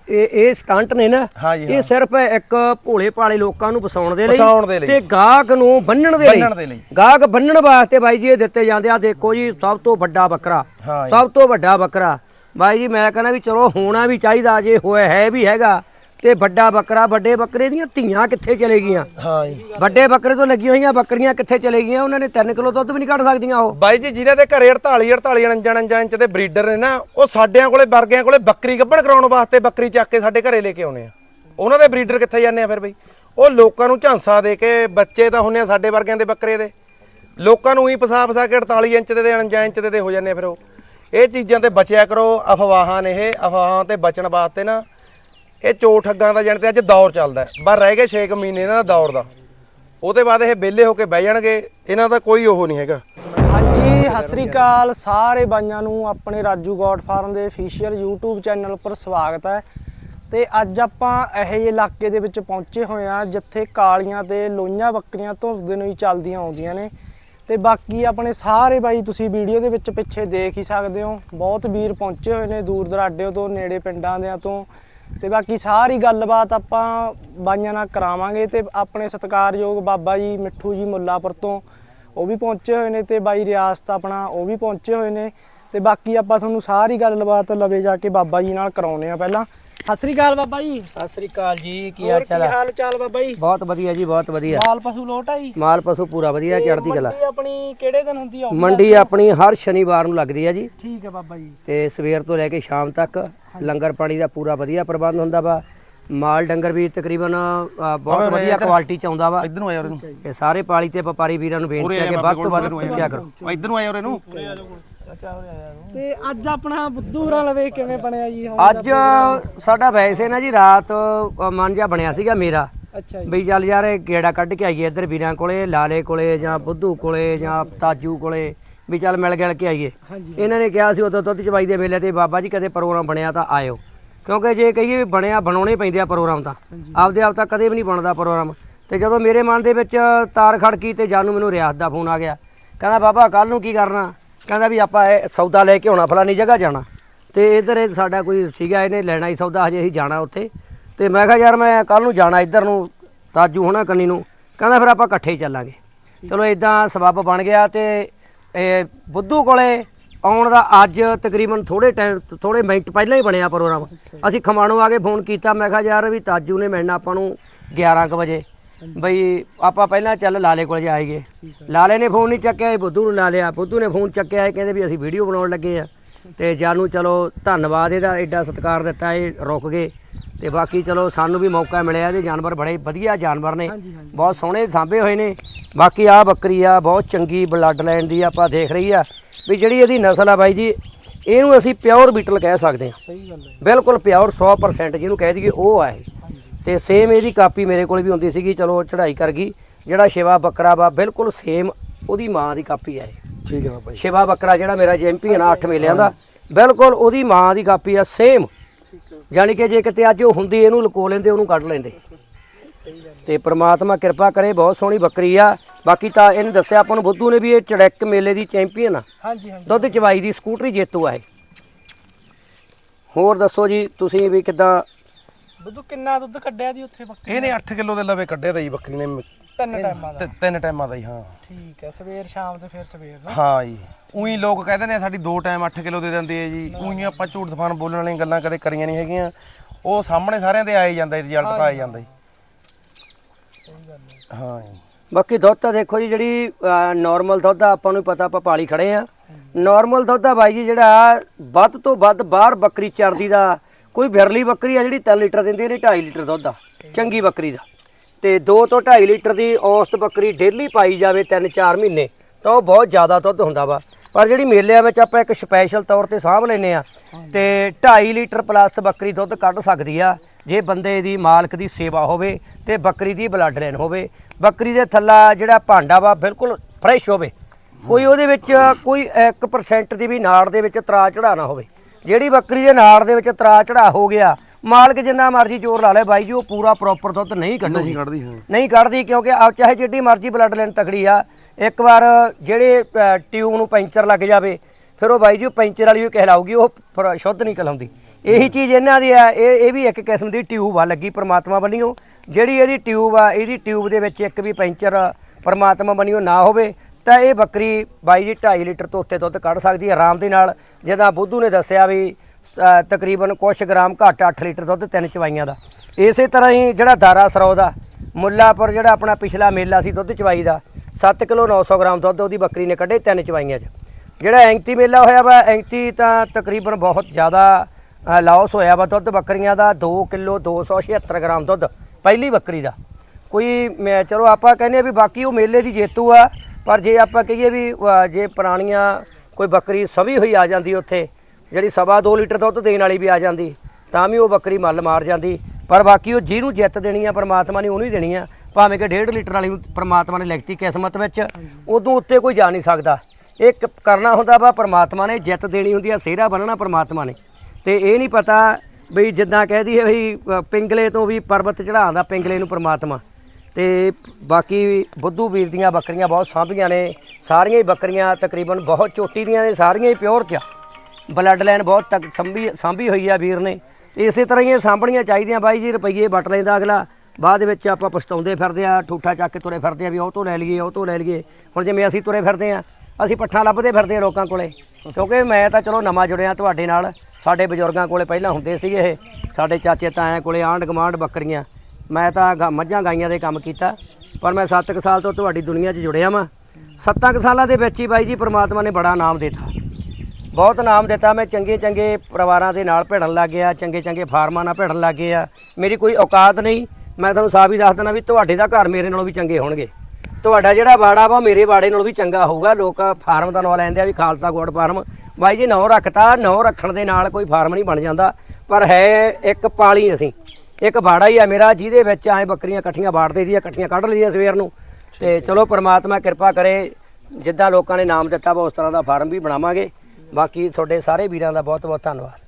ਇਹ ਇਹ ਸਟੰਟ ਨੇ ਨਾ ਇਹ ਸਿਰਫ ਇੱਕ ਭੋਲੇ ਭਾਲੇ ਲੋਕਾਂ ਨੂੰ ਫਸਾਉਣ ਦੇ ਲਈ। ਤੇ ਗਾਹਕ ਨੂੰ ਬੰਨਣ ਦੇ ਲਈ। ਗਾਹਕ ਬੰਨਣ ਵਾਸਤੇ ਬਾਈ ਜੀ ਇਹ ਦਿੱਤੇ ਜਾਂਦੇ ਆ। ਦੇਖੋ ਜੀ ਸਭ ਤੋਂ ਵੱਡਾ ਬੱਕਰਾ। ਸਭ ਤੋਂ ਵੱਡਾ ਬੱਕਰਾ। ਬਾਈ ਜੀ ਮੈਂ ਕਹਿੰਦਾ ਵੀ ਚਲੋ ਹੋਣਾ ਵੀ ਚਾਹੀਦਾ ਜੇ ਹੋਇਆ ਹੈ ਵੀ ਹੈਗਾ ਤੇ ਵੱਡਾ ਬੱਕਰਾ ਵੱਡੇ ਬੱਕਰੇ ਦੀਆਂ ਧੀਆਂ ਕਿੱਥੇ ਚਲੇ ਗਈਆਂ? ਹਾਂ ਜੀ। ਵੱਡੇ ਬੱਕਰੇ ਤੋਂ ਲੱਗੀਆਂ ਹੋਈਆਂ ਬੱਕਰੀਆਂ ਕਿੱਥੇ ਚਲੇ ਗਈਆਂ? ਉਹਨਾਂ ਨੇ 3 ਕਿਲੋ ਦੁੱਧ ਵੀ ਨਹੀਂ ਕੱਢ ਸਕਦੀਆਂ ਉਹ। ਬਾਈ ਜੀ ਜਿਨ੍ਹਾਂ ਦੇ ਘਰੇ 48 48 ਅਣਜਾਣ ਅਣਜਾਣ ਇੰਚ ਦੇ ਬਰੀਡਰ ਨੇ ਨਾ ਉਹ ਸਾਡਿਆਂ ਕੋਲੇ ਵਰਗਿਆਂ ਕੋਲੇ ਬੱਕਰੀ ਗੱਭਣ ਕਰਾਉਣ ਵਾਸਤੇ ਬੱਕਰੀ ਚੱਕ ਕੇ ਸਾਡੇ ਘਰੇ ਲੈ ਕੇ ਆਉਨੇ ਆ। ਉਹਨਾਂ ਦੇ ਬਰੀਡਰ ਕਿੱਥੇ ਜਾਂਦੇ ਆ ਫਿਰ ਬਈ? ਉਹ ਲੋਕਾਂ ਨੂੰ ਝਾਂਸਾ ਦੇ ਕੇ ਬੱਚੇ ਤਾਂ ਹੁੰਨੇ ਆ ਸਾਡੇ ਵਰਗਿਆਂ ਦੇ ਬੱਕਰੇ ਦੇ। ਲੋਕਾਂ ਨੂੰ ਹੀ ਫਸਾ ਫਸਾ ਕੇ 48 ਇੰਚ ਦੇ ਤੇ ਅਣਜਾਣ ਇੰਚ ਦੇ ਹੋ ਜਾਂਦੇ ਆ ਫਿਰ ਉਹ। ਇਹ ਚੀਜ਼ਾਂ ਤੇ ਬਚਿਆ ਕਰੋ ਅਫਵਾਹਾਂ ਨੇ ਇਹ ਅਫਵਾਹਾਂ ਤੇ ਬਚਣ ਵਾਸਤੇ ਨਾ ਇਹ ਚੋਰ ਠੱਗਾਂ ਦਾ ਜਾਣ ਤੇ ਅੱਜ ਦੌਰ ਚੱਲਦਾ ਹੈ। ਬਸ ਰਹਿ ਗਏ 6 ਮਹੀਨੇ ਇਹਨਾਂ ਦਾ ਦੌਰ ਦਾ। ਉਹਦੇ ਬਾਅਦ ਇਹ ਵਿਹਲੇ ਹੋ ਕੇ ਬਹਿ ਜਾਣਗੇ, ਇਹਨਾਂ ਦਾ ਕੋਈ ਉਹ ਨਹੀਂ ਹੈਗਾ। ਹਾਂਜੀ, ਸਤਿ ਸ੍ਰੀ ਅਕਾਲ। ਸਾਰੇ ਬਾਈਆਂ ਨੂੰ ਆਪਣੇ ਰਾਜੂ ਗੋਡ ਫਾਰਮ ਦੇ ਅਫੀਸ਼ੀਅਲ YouTube ਚੈਨਲ ਉੱਪਰ ਸਵਾਗਤ ਹੈ। ਤੇ ਅੱਜ ਆਪਾਂ ਇਹੋ ਜਿਹੇ ਇਲਾਕੇ ਦੇ ਵਿੱਚ ਪਹੁੰਚੇ ਹੋਏ ਆ ਜਿੱਥੇ ਕਾਲੀਆਂ ਤੇ ਲੋਈਆਂ ਬੱਕਰੀਆਂ ਧੁੰਦ ਨੂੰ ਹੀ ਚੱਲਦੀਆਂ ਆਉਂਦੀਆਂ ਨੇ। ਤੇ ਬਾਕੀ ਆਪਣੇ ਸਾਰੇ ਬਾਈ ਤੁਸੀਂ ਵੀਡੀਓ ਦੇ ਵਿੱਚ ਪਿੱਛੇ ਦੇਖ ਹੀ ਸਕਦੇ ਹੋ। ਬਹੁਤ ਵੀਰ ਪਹੁੰਚੇ ਹੋਏ ਨੇ ਦੂਰ ਦਰਾਡੇ ਤੋਂ, ਨੇੜੇ ਪਿੰਡਾਂ ਦਿਆਂ ਤੋਂ। ਤੇ ਬਾਕੀ ਸਾਰੀ ਗੱਲਬਾਤ ਆਪਾਂ ਬਾਈਆਂ ਨਾਲ ਕਰਾਵਾਂਗੇ ਤੇ ਆਪਣੇ ਸਤਿਕਾਰਯੋਗ ਬਾਬਾ ਜੀ ਮਿੱਠੂ ਜੀ ਮੁੱਲਾਪੁਰ ਤੋਂ ਉਹ ਵੀ ਪਹੁੰਚੇ ਹੋਏ ਨੇ ਤੇ ਬਾਈ ਰਿਆਸਤ ਆਪਣਾ ਉਹ ਵੀ ਪਹੁੰਚੇ ਹੋਏ ਨੇ। ਤੇ ਬਾਕੀ ਆਪਾਂ ਤੁਹਾਨੂੰ ਸਾਰੀ ਗੱਲਬਾਤ ਲਵੇ ਜਾ ਕੇ ਬਾਬਾ ਜੀ ਨਾਲ ਕਰਾਉਨੇ ਆ ਪਹਿਲਾਂ। ਸਤਿ ਸ੍ਰੀ ਅਕਾਲ ਬਾਬਾ ਜੀ। ਸਤਿ ਸ੍ਰੀ ਅਕਾਲ ਜੀ ਕੀ ਹਾਲ ਕੀ ਚਾਲ ਹੈ ਹਾਲ ਚਾਲ ਬਾਬਾ ਜੀ? ਬਹੁਤ ਵਧੀਆ ਜੀ ਬਹੁਤ ਵਧੀਆ। ਮਾਲ ਪਸ਼ੂ ਲੋਟ ਆ ਜੀ? ਮਾਲ ਪਸ਼ੂ ਪੂਰਾ ਵਧੀਆ ਚੜ੍ਹਦੀ ਕਲਾ। ਮੰਡੀ ਆਪਣੀ ਕਿਹੜੇ ਦਿਨ ਹੁੰਦੀ ਆ? ਮੰਡੀ ਆਪਣੀ ਹਰ ਸ਼ਨੀਵਾਰ ਨੂੰ ਲੱਗਦੀ ਹੈ ਜੀ। ਠੀਕ ਹੈ ਬਾਬਾ ਜੀ। ਤੇ ਸਵੇਰ ਤੋਂ ਲੈ ਕੇ ਸ਼ਾਮ ਤੱਕ ਲੰਗਰ ਪਾਣੀ ਦਾ ਪੂਰਾ ਵਧੀਆ ਪ੍ਰਬੰਧ ਹੁੰਦਾ ਵਾ। ਮਾਲ ਡੰਗਰ ਵੀ ਤਕਰੀਬਨ ਅ, ਬਹੁਤ ਵਧੀਆ ਕੁਆਲਿਟੀ ਚ ਆਉਂਦਾ ਵਾ। ਇੱਧਰ ਨੂੰ ਆਇਆ ਉਹਨੂੰ ਤੇ ਸਾਰੇ ਪਾਲੀ ਤੇ ਵਪਾਰੀ ਵੀਰਾਂ ਨੂੰ ਬੇਨਤੀ ਹੈ ਕਿ ਵੱਧ ਤੋਂ ਵੱਧ ਪਹੁੰਚਿਆ ਕਰੋ। ਇੱਧਰ ਨੂੰ ਆਇਆ ਉਹਨੂੰ ਤੇ ਅੱਜ ਆਪਣਾ ਬੁੱਧੂਰਾ ਲਵੇ ਕਿਵੇਂ ਬਣਿਆ ਜੀ? ਹੁਣ ਅੱਜ ਸਾਡਾ ਵੈਸੇ ਨਾ ਜੀ ਰਾਤ ਅ, ਮਨ ਜਿਹਾ ਬਣਿਆ ਸੀਗਾ ਮੇਰਾ। ਅੱਛਾ ਜੀ। ਬਈ ਚੱਲ ਯਾਰ ਇਹ ਗੇੜਾ ਕੱਢ ਕੇ ਆਈਏ ਇੱਧਰ ਵੀਰਾਂ ਕੋਲੇ ਲਾਲੇ ਕੋਲੇ ਜਾਂ ਬੁੱਧੂ ਕੋਲੇ ਜਾਂ ਤਾਜੂ ਕੋਲੇ। ਵੀ ਚੱਲ ਮਿਲ ਗਿਲ ਕੇ ਆਈਏ। ਇਹਨਾਂ ਨੇ ਕਿਹਾ ਸੀ ਉਦੋਂ ਦੁੱਧ ਚਵਾਈ ਦੇ ਵੇਲੇ ਤੇ ਬਾਬਾ ਜੀ ਕਦੇ ਪ੍ਰੋਗਰਾਮ ਬਣਿਆ ਤਾਂ ਆਇਓ। ਕਿਉਂਕਿ ਜੇ ਕਹੀਏ ਵੀ ਬਣਿਆ ਬਣਾਉਣੇ ਪੈਂਦੇ ਆ ਪ੍ਰੋਗਰਾਮ ਤਾਂ। ਆਪਦੇ ਆਪ ਤਾਂ ਕਦੇ ਵੀ ਨਹੀਂ ਬਣਦਾ ਪ੍ਰੋਗਰਾਮ। ਤੇ ਜਦੋਂ ਮੇਰੇ ਮਨ ਦੇ ਵਿੱਚ ਤਾਰ ਖੜਕੀ ਤੇ ਜਾਨੂ ਮੈਨੂੰ ਰਿਆਸਤ ਦਾ ਫੋਨ ਆ ਗਿਆ। ਕਹਿੰਦਾ ਬਾਬਾ ਕੱਲ ਨੂੰ ਕੀ ਕਰਨਾ? ਕਹਿੰਦਾ ਵੀ ਆਪਾਂ ਇਹ ਸੌਦਾ ਲੈ ਕੇ ਆਉਣਾ ਫਲਾਨੀ ਜਗ੍ਹਾ ਜਾਣਾ। ਤੇ ਇੱਧਰ ਇਹ ਸਾਡਾ ਕੋਈ ਸੀਗਾ ਇਹਨੇ ਲੈਣਾ ਹੀ ਸੌਦਾ ਹਜੇ ਅਸੀਂ ਜਾਣਾ ਉੱਥੇ। ਤੇ ਮੈਂ ਕਿਹਾ ਯਾਰ ਮੈਂ ਕੱਲ ਨੂੰ ਜਾਣਾ ਇੱਧਰ ਨੂੰ ਤਾਜੂ ਹੋਣਾ ਕੰਨੀ ਨੂੰ। ਕਹਿੰਦਾ ਫਿਰ ਆਪਾਂ ਇਕੱਠੇ ਹੀ ਚੱਲਾਂਗੇ। ਚਲੋ ਇਦਾਂ ਸਬੱਬ ਬਣ ਗਿਆ ਤੇ ਇਹ ਬੁੱਧੂ ਕੋਲੇ ਆਉਣ ਦਾ ਅੱਜ ਤਕਰੀਬਨ ਥੋੜੇ ਟਾਈਮ ਥੋੜੇ ਮਿੰਟ ਪਹਿਲਾਂ ਹੀ ਬਣਿਆ ਪ੍ਰੋਗਰਾਮ। ਅਸੀਂ ਖਮਾਣੋਂ ਆ ਕੇ ਫੋਨ ਕੀਤਾ ਮੈਂ ਕਿਹਾ ਯਾਰ ਵੀ ਤਾਜੂ ਨੇ ਮਿਲਣਾ ਆਪਾਂ ਨੂੰ 11 ਕੁ ਵਜੇ। ਬਈ ਆਪਾਂ ਪਹਿਲਾਂ ਚੱਲ ਲਾਲੇ ਕੋਲ ਜਾਈਏ। ਲਾਲੇ ਨੇ ਫੋਨ ਨਹੀਂ ਚੱਕਿਆ ਇਹ ਬੁੱਧੂ ਨੂੰ ਲਾ ਲਿਆ। ਬੁੱਧੂ ਨੇ ਫੋਨ ਚੱਕਿਆ ਇਹ ਕਹਿੰਦੇ ਵੀ ਅਸੀਂ ਵੀਡੀਓ ਬਣਾਉਣ ਲੱਗੇ ਆ। ਤੇ ਜਾਨੂੰ ਚਲੋ ਧੰਨਵਾਦ ਇਹਦਾ ਐਡਾ ਸਤਿਕਾਰ ਦਿੱਤਾ ਇਹ ਰੁਕ ਗਏ। ਤੇ ਬਾਕੀ ਚਲੋ ਸਾਨੂੰ ਵੀ ਮੌਕਾ ਮਿਲਿਆ ਇਹਦੇ ਜਾਨਵਰ ਬੜੇ ਵਧੀਆ ਜਾਨਵਰ ਨੇ। ਬਹੁਤ ਸੋਹਣੇ ਸਾਂਭੇ ਹੋਏ ਨੇ। ਬਾਕੀ ਆ ਬੱਕਰੀ ਆ ਬਹੁਤ ਚੰਗੀ ਬਲੱਡ ਲਾਈਨ ਦੀ ਆਪਾਂ ਦੇਖ ਰਹੀ ਆ ਵੀ ਜਿਹੜੀ ਇਹਦੀ ਨਸਲ ਆ ਬਾਈ ਜੀ ਇਹਨੂੰ ਅਸੀਂ ਪਿਓਰ ਬੀਟਲ ਕਹਿ ਸਕਦੇ ਹਾਂ। ਸਹੀ ਗੱਲ ਹੈ ਬਿਲਕੁਲ ਪਿਓਰ 100% ਜਿਹਨੂੰ ਕਹਿ ਦਈਏ ਉਹ ਆ ਇਹ। ਤੇ ਸੇਮ ਇਹਦੀ ਕਾਪੀ ਮੇਰੇ ਕੋਲ ਵੀ ਹੁੰਦੀ ਸੀਗੀ ਚਲੋ ਚੜ੍ਹਾਈ ਕਰ ਗਈ। ਜਿਹੜਾ ਸ਼ਿਵਾ ਬੱਕਰਾ ਵਾ ਬਿਲਕੁਲ ਸੇਮ ਉਹਦੀ ਮਾਂ ਦੀ ਕਾਪੀ ਆ ਇਹ। ਠੀਕ ਹੈ ਬਾਬਾ ਜੀ। ਸ਼ਿਵਾ ਬੱਕਰਾ ਜਿਹੜਾ ਮੇਰਾ ਚੈਂਪੀਅਨ ਆ 8 ਮੇਲਿਆਂ ਦਾ ਬਿਲਕੁਲ ਉਹਦੀ ਮਾਂ ਦੀ ਕਾਪੀ ਆ ਸੇਮ ਯਾਨੀ ਕਿ ਜੇ ਕਿਤੇ ਅੱਜ ਉਹ ਹੁੰਦੀ ਇਹਨੂੰ ਲਕੋ ਲੈਂਦੇ ਉਹਨੂੰ ਕੱਢ ਲੈਂਦੇ। ਤੇ ਪ੍ਰਮਾਤਮਾ ਕਿਰਪਾ ਕਰੇ ਬਹੁਤ ਸੋਹਣੀ ਬੱਕਰੀ ਆ। ਬਾਕੀ ਤਾਂ ਇਹਨੇ ਦੱਸਿਆ ਆਪਾਂ ਨੂੰ ਬੁੱਧੂ ਨੇ ਵੀ ਇਹ ਚੜੈਕ ਮੇਲੇ ਦੀ ਚੈਂਪੀਅਨ ਆ। ਹਾਂਜੀ ਹਾਂਜੀ। ਦੁੱਧ ਚਵਾਈ ਦੀ ਸਕੂਟਰੀ ਜੇਤੂ ਆ ਇਹ। ਹੋਰ ਦੱਸੋ ਜੀ ਤੁਸੀਂ ਵੀ ਕਿਦਾਂ ਬੁੱਧੂ ਕਿੰਨਾ ਦੁੱਧ ਕੱਢਿਆ ਜੀ ਉੱਥੇ ਬੱਕਰੀ ਇਹਨੇ 8 ਕਿਲੋ ਦੇ ਲਵੇ ਕੱਢਿਆ ਤਾਂ ਜੀ ਬੱਕਰੀ ਨੇ ਤਿੰਨ ਟਾਈਮਾਂ ਦਾ। ਤੇ ਤਿੰਨ ਟਾਈਮਾਂ ਦਾ ਹੀ ਹਾਂ। ਠੀਕ ਹੈ ਸਵੇਰ ਸ਼ਾਮ ਤੇ ਫਿਰ ਸਵੇਰ ਦਾ। ਹਾਂ ਜੀ। ਉਹੀ ਲੋਕ ਕਹਿੰਦੇ ਨੇ ਸਾਡੀ ਦੋ ਟਾਈਮ 8 ਕਿਲੋ ਦੇ ਦਿੰਦੇ ਆ ਜੀ। ਉਹੀ ਆਪਾਂ ਝੂਠ ਤਫਾਨ ਬੋਲਣ ਵਾਲੀਆਂ ਗੱਲਾਂ ਕਦੇ ਕਰੀਆਂ ਨਹੀਂ ਹੈਗੀਆਂ। ਉਹ ਸਾਹਮਣੇ ਸਾਰਿਆਂ ਦੇ ਆਏ ਜਾਂਦਾ ਰਿਜ਼ਲਟ ਆਏ ਜਾਂਦਾ ਜੀ। ਹਾਂ। ਜੀ। ਬਾਕੀ ਦੁੱਧ ਤਾਂ ਦੇਖੋ ਜੀ ਜਿਹੜੀ ਨਾਰਮਲ ਦੁੱਧ ਆ ਆਪਾਂ ਨੂੰ ਪਤਾ ਆਪਾਂ ਪਾਲੀ ਖੜੇ ਆ। ਨਾਰਮਲ ਦੁੱਧ ਆ ਬਾਈ ਜੀ ਜਿਹੜਾ ਵੱਧ ਤੋਂ ਵੱਧ ਬਾਹਰ ਬੱਕਰੀ ਚਰਦੀ ਦਾ ਕੋਈ ਬਿਰਲੀ ਬੱਕਰੀ ਆ ਜਿਹੜੀ 3 ਲੀਟਰ ਦਿੰਦੀ ਇਹਨੇ 2.5 ਲੀਟਰ ਦੁੱਧ ਆ। ਚੰਗੀ ਬੱਕਰੀ ਦਾ। ਤੇ 2 ਤੋਂ 2.5 ਲੀਟਰ ਦੀ ਔਸਤ ਬੱਕਰੀ ਡੇਲੀ ਪਾਈ ਜਾਵੇ 3-4 ਮਹੀਨੇ, ਤਾਂ ਉਹ ਬਹੁਤ ਜ਼ਿਆਦਾ ਦੁੱਧ ਹੁੰਦਾ ਵਾ। ਪਰ ਜਿਹੜੀ ਮੇਲਿਆਂ ਵਿੱਚ ਆਪਾਂ ਇੱਕ ਸਪੈਸ਼ਲ ਤੌਰ ਤੇ ਸਾਂਭ ਲੈਨੇ ਆ ਤੇ 2.5 ਲੀਟਰ ਪਲੱਸ ਬੱਕਰੀ ਦੁੱਧ ਕੱਢ ਸਕਦੀ ਆ, ਜੇ ਬੰਦੇ ਦੀ ਮਾਲਕ ਦੀ ਸੇਵਾ ਹੋਵੇ ਤੇ ਬੱਕਰੀ ਦੀ ਬਲੱਡ ਲਾਈਨ ਹੋਵੇ। ਬੱਕਰੀ ਦੇ ਥੱਲਾ ਜਿਹੜਾ ਭਾਂਡਾ ਵਾ ਬਿਲਕੁਲ ਫਰੈਸ਼ ਹੋਵੇ। ਕੋਈ ਉਹਦੇ ਵਿੱਚ ਕੋਈ 1% ਦੀ ਵੀ ਨਾੜ ਦੇ ਵਿੱਚ ਤਰਾ ਚੜਾ ਨਾ ਹੋਵੇ। ਜਿਹੜੀ ਬੱਕਰੀ ਦੇ ਨਾੜ ਦੇ ਵਿੱਚ ਤਰਾ ਚੜਾ ਹੋ ਗਿਆ ਮਾਲਕ ਜਿੰਨਾ ਮਰਜ਼ੀ ਜ਼ੋਰ ਲਾ ਲੇ ਬਾਈ ਜੀ ਉਹ ਪੂਰਾ ਪ੍ਰੋਪਰ ਦੁੱਧ ਨਹੀਂ ਕੱਢੂਗੀ। ਨਹੀਂ ਕੱਢਦੀ ਹਾਂ। ਨਹੀਂ ਕੱਢਦੀ ਕਿਉਂਕਿ ਆ ਚਾਹੇ ਜਿੱਡੀ ਮਰਜ਼ੀ ਬਲੱਡ ਲਾਈਨ ਤਕੜੀ ਆ ਇੱਕ ਵਾਰ ਜਿਹੜੇ ਅ, ਟਿਊਬ ਨੂੰ ਪੈਂਚਰ ਲੱਗ ਜਾਵੇ ਫਿਰ ਉਹ ਬਾਈ ਜੀ ਉਹ ਪੈਂਚਰ ਵਾਲੀ ਉਹ ਕਹਿਲਾਊਗੀ ਉਹ ਫਿਰ ਸ਼ੁੱਧ ਨਹੀਂ ਕਲਾਉਂਦੀ। ਇਹੀ ਚੀਜ਼ ਇਹਨਾਂ ਦੀ ਆ ਇਹ ਇਹ ਵੀ ਇੱਕ ਕਿਸਮ ਦੀ ਟਿਊਬ ਆ ਲੱਗੀ ਪ੍ਰਮਾਤਮਾ ਵੱਲੋਂ ਜਿਹੜੀ ਇਹਦੀ ਟਿਊਬ ਆ ਇਹਦੀ ਟਿਊਬ ਦੇ ਵਿੱਚ ਇੱਕ ਵੀ ਪੈਂਚਰ ਪ੍ਰਮਾਤਮਾ ਵੱਲੋਂ ਨਾ ਹੋਵੇ ਤਾਂ ਇਹ ਬੱਕਰੀ ਬਾਈ ਜੀ 2.5 ਲੀਟਰ ਤੋਂ ਉੱਤੇ ਦੁੱਧ ਕੱਢ ਸਕਦੀ ਹੈ ਆਰਾਮ ਦੇ ਨਾਲ। ਜਿੱਦਾਂ ਬੁੱਧੂ ਨੇ ਦੱਸਿਆ ਵੀ ਤਕਰੀਬਨ ਕੁਛ ਗ੍ਰਾਮ ਘੱਟ 8 ਲੀਟਰ ਦੁੱਧ ਤਿੰਨ ਚਵਾਈਆਂ ਦਾ। ਇਸੇ ਤਰ੍ਹਾਂ ਹੀ ਜਿਹੜਾ ਦਾਰਾ ਸਰੋਂ ਦਾ, ਮੁੱਲਾਪੁਰ ਜਿਹੜਾ ਆਪਣਾ ਪਿਛਲਾ ਮੇਲਾ ਸੀ ਦੁੱਧ ਚਵਾਈ ਦਾ 7 ਕਿਲੋ 900 ਗ੍ਰਾਮ ਦੁੱਧ ਉਹਦੀ ਬੱਕਰੀ ਨੇ ਕੱਢੇ ਤਿੰਨ ਚਵਾਈਆਂ 'ਚ। ਜਿਹੜਾ ਐਂਤੀ ਮੇਲਾ ਹੋਇਆ ਵਾ ਐਂਤੀ ਤਾਂ ਤਕਰੀਬਨ ਬਹੁਤ ਜ਼ਿਆਦਾ ਲਾਸ ਹੋਇਆ ਵਾ ਦੁੱਧ ਬੱਕਰੀਆਂ ਦਾ 2 ਕਿਲੋ 276 ਗ੍ਰਾਮ ਦੁੱਧ, ਪਹਿਲੀ ਬੱਕਰੀ ਦਾ। ਕੋਈ ਮੈਂ, ਚਲੋ ਆਪਾਂ ਕਹਿੰਦੇ ਆ ਵੀ ਬਾਕੀ ਉਹ ਮੇਲੇ ਦੀ ਜੇਤੂ ਆ, ਪਰ ਜੇ ਆਪਾਂ ਕਹੀਏ ਵੀ ਜੇ ਪੁਰਾਣੀਆਂ ਕੋਈ ਬੱਕਰੀ ਸਵੀ ਹੋਈ ਆ ਜਾਂਦੀ ਉੱਥੇ ਜਿਹੜੀ ਸਵਾ 2 ਲੀਟਰ ਦੁੱਧ ਦੇਣ ਵਾਲੀ ਵੀ ਆ ਜਾਂਦੀ, ਤਾਂ ਵੀ ਉਹ ਬੱਕਰੀ ਮੱਲ ਮਾਰ ਜਾਂਦੀ। ਪਰ ਬਾਕੀ ਉਹ ਜਿਹਨੂੰ ਜਿੱਤ ਦੇਣੀ ਆ, ਪਰਮਾਤਮਾ ਨੇ ਉਹਨੂੰ ਹੀ ਦੇਣੀ ਆ, ਭਾਵੇਂ ਕਿ 1.5 ਲੀਟਰ ਵਾਲੀ ਨੂੰ ਪ੍ਰਮਾਤਮਾ ਨੇ ਲਿਖਤੀ ਕਿਸਮਤ ਵਿੱਚ, ਉਦੋਂ ਉੱਤੇ ਕੋਈ ਜਾ ਨਹੀਂ ਸਕਦਾ। ਇਹ ਕ- ਕਰਨਾ ਹੁੰਦਾ ਵਾ, ਪਰਮਾਤਮਾ ਨੇ ਜਿੱਤ ਦੇਣੀ ਹੁੰਦੀ ਆ, ਸਿਹਰਾ ਬੰਨਣਾ ਪਰਮਾਤਮਾ ਨੇ। ਤੇ ਇਹ ਨਹੀਂ ਪਤਾ ਵੀ ਜਿੱਦਾਂ ਕਹਿ ਦਈਏ ਵੀ ਪਿੰਗਲੇ ਤੋਂ ਵੀ ਪਰਬਤ ਚੜਾਉਂਦਾ ਪਿੰਗਲੇ ਨੂੰ ਪਰਮਾਤਮਾ। ਤੇ ਬਾਕੀ ਬੁੱਧੂ ਵੀਰ ਦੀਆਂ ਬੱਕਰੀਆਂ ਬਹੁਤ ਸਾਂਭੀਆਂ ਨੇ, ਸਾਰੀਆਂ ਹੀ ਬੱਕਰੀਆਂ ਤਕਰੀਬਨ ਬਹੁਤ ਚੋਟੀ ਦੀਆਂ ਨੇ, ਸਾਰੀਆਂ ਹੀ ਪਿਓਰ ਚ ਆ। ਬਲੱਡ ਲਾਈਨ ਬਹੁਤ ਤੱਕ ਸੰਭੀ ਸਾਂਭੀ ਹੋਈ ਆ ਵੀਰ ਨੇ। ਇਸੇ ਤਰ੍ਹਾਂ ਹੀ ਇਹ ਸਾਂਭਣੀਆਂ ਚਾਹੀਦੀਆਂ ਬਾਈ ਜੀ, ਰੁਪਈਏ ਵਟ ਲੈਂਦਾ ਅਗਲਾ। ਬਾਅਦ ਵਿੱਚ ਆਪਾਂ ਪਛਤਾਉਂਦੇ ਫਿਰਦੇ ਆ, ਠੂਠਾ ਚੱਕ ਕੇ ਤੁਰੇ ਫਿਰਦੇ ਆ ਵੀ ਉਹ ਤੋਂ ਲੈ ਲਈਏ, ਉਹ ਤੋਂ ਲੈ ਲਈਏ। ਹੁਣ ਜਿਵੇਂ ਅਸੀਂ ਤੁਰੇ ਫਿਰਦੇ ਆ, ਅਸੀਂ ਪੱਠਾ ਲੱਭਦੇ ਫਿਰਦੇ ਆ ਲੋਕਾਂ ਕੋਲੇ। ਕਿਉਂਕਿ ਮੈਂ ਤਾਂ ਚਲੋ ਨਵਾਂ ਜੁੜਿਆ ਤੁਹਾਡੇ ਨਾਲ। ਸਾਡੇ ਬਜ਼ੁਰਗਾਂ ਕੋਲੇ ਪਹਿਲਾਂ ਹੁੰਦੇ ਸੀਗੇ ਇਹ। ਸਾਡੇ ਚਾਚੇ ਤਾਇਆਂ ਕੋਲੇ ਆਂਢ ਗਮਾਂਢ ਬੱਕਰੀਆਂ। ਮੈਂ ਤਾਂ ਗਾ- ਮੱਝਾਂ ਗਾਈਆਂ ਦੇ ਕੰਮ ਕੀਤਾ। ਪਰ ਮੈਂ 7 ਸਾਲ ਤੋਂ ਤੁਹਾਡੀ ਦੁਨੀਆ 'ਚ ਜੁੜਿਆ ਵਾਂ। 7 ਸਾਲਾਂ ਦੇ ਵਿੱਚ ਹੀ ਬਾਈ ਜੀ ਪ੍ਰਮਾਤਮਾ ਨੇ ਬੜਾ ਨਾਮ ਦਿੱਤਾ। ਬਹੁਤ ਨਾਮ ਦਿੱਤਾ ਮੈਂ ਚੰਗੇ ਚੰਗੇ ਪਰਿਵਾਰਾਂ ਦੇ ਨਾਲ ਭਿੜਨ ਲੱਗ ਗਿਆ ਚੰਗੇ ਚੰਗੇ ਫਾਰਮਾਂ ਨਾਲ ਭਿੜਨ ਲੱਗ ਗਿਆ। ਮੇਰੀ ਕੋਈ ਔਕਾਤ ਨਹੀਂ। ਮੈਂ ਤੁਹਾਨੂੰ ਸਾਫ਼ ਹੀ ਦੱਸ ਦਿੰਦਾ ਵੀ ਤੁਹਾਡੇ ਦਾ ਘਰ ਮੇਰੇ ਨਾਲੋਂ ਵੀ ਚੰਗੇ ਹੋਣਗੇ। ਤੁਹਾਡਾ ਜਿਹੜਾ ਬਾੜਾ ਵਾ ਮੇਰੇ ਬਾੜੇ ਨਾਲੋਂ ਵੀ ਚੰਗਾ ਹੋਊਗਾ। ਲੋਕ ਫਾਰਮ ਦਾ ਨਾਂ ਲੈਂਦੇ ਆ ਵੀ ਖਾਲਸਾ ਗੋਡ ਫਾਰਮ। ਬਾਈ ਜੀ ਨਾਂ ਰੱਖਤਾ ਨਾਂ ਰੱਖਣ ਦੇ ਨਾਲ ਕੋਈ ਫਾਰਮ ਨਹੀਂ ਬਣ ਜਾਂਦਾ। ਪਰ ਹੈ ਇੱਕ ਪਾਲੀ ਅਸੀਂ। ਇੱਕ ਬਾੜਾ ਹੀ ਆ ਮੇਰਾ ਜਿਹਦੇ ਵਿੱਚ ਐ ਬੱਕਰੀਆਂ ਇਕੱਠੀਆਂ ਬਾੜਦੇ ਦੀਆਂ ਇਕੱਠੀਆਂ ਕੱਢ ਲਈਆਂ ਸਵੇਰ ਨੂੰ। ਤੇ ਚਲੋ ਪ੍ਰਮਾਤਮਾ ਕਿਰਪਾ ਕਰੇ ਜਿੱਦਾਂ ਲੋਕਾਂ ਨੇ ਨਾਮ ਦਿੱਤਾ ਵਾ ਉਸ ਤਰ੍ਹਾਂ ਦਾ ਫਾਰਮ ਵੀ ਬਣਾਵਾਂਗੇ। ਬਾਕੀ ਤੁਹਾਡੇ ਸਾਰੇ ਵੀਰਾਂ ਦਾ ਬਹੁਤ ਬਹੁਤ ਧੰਨਵਾਦ।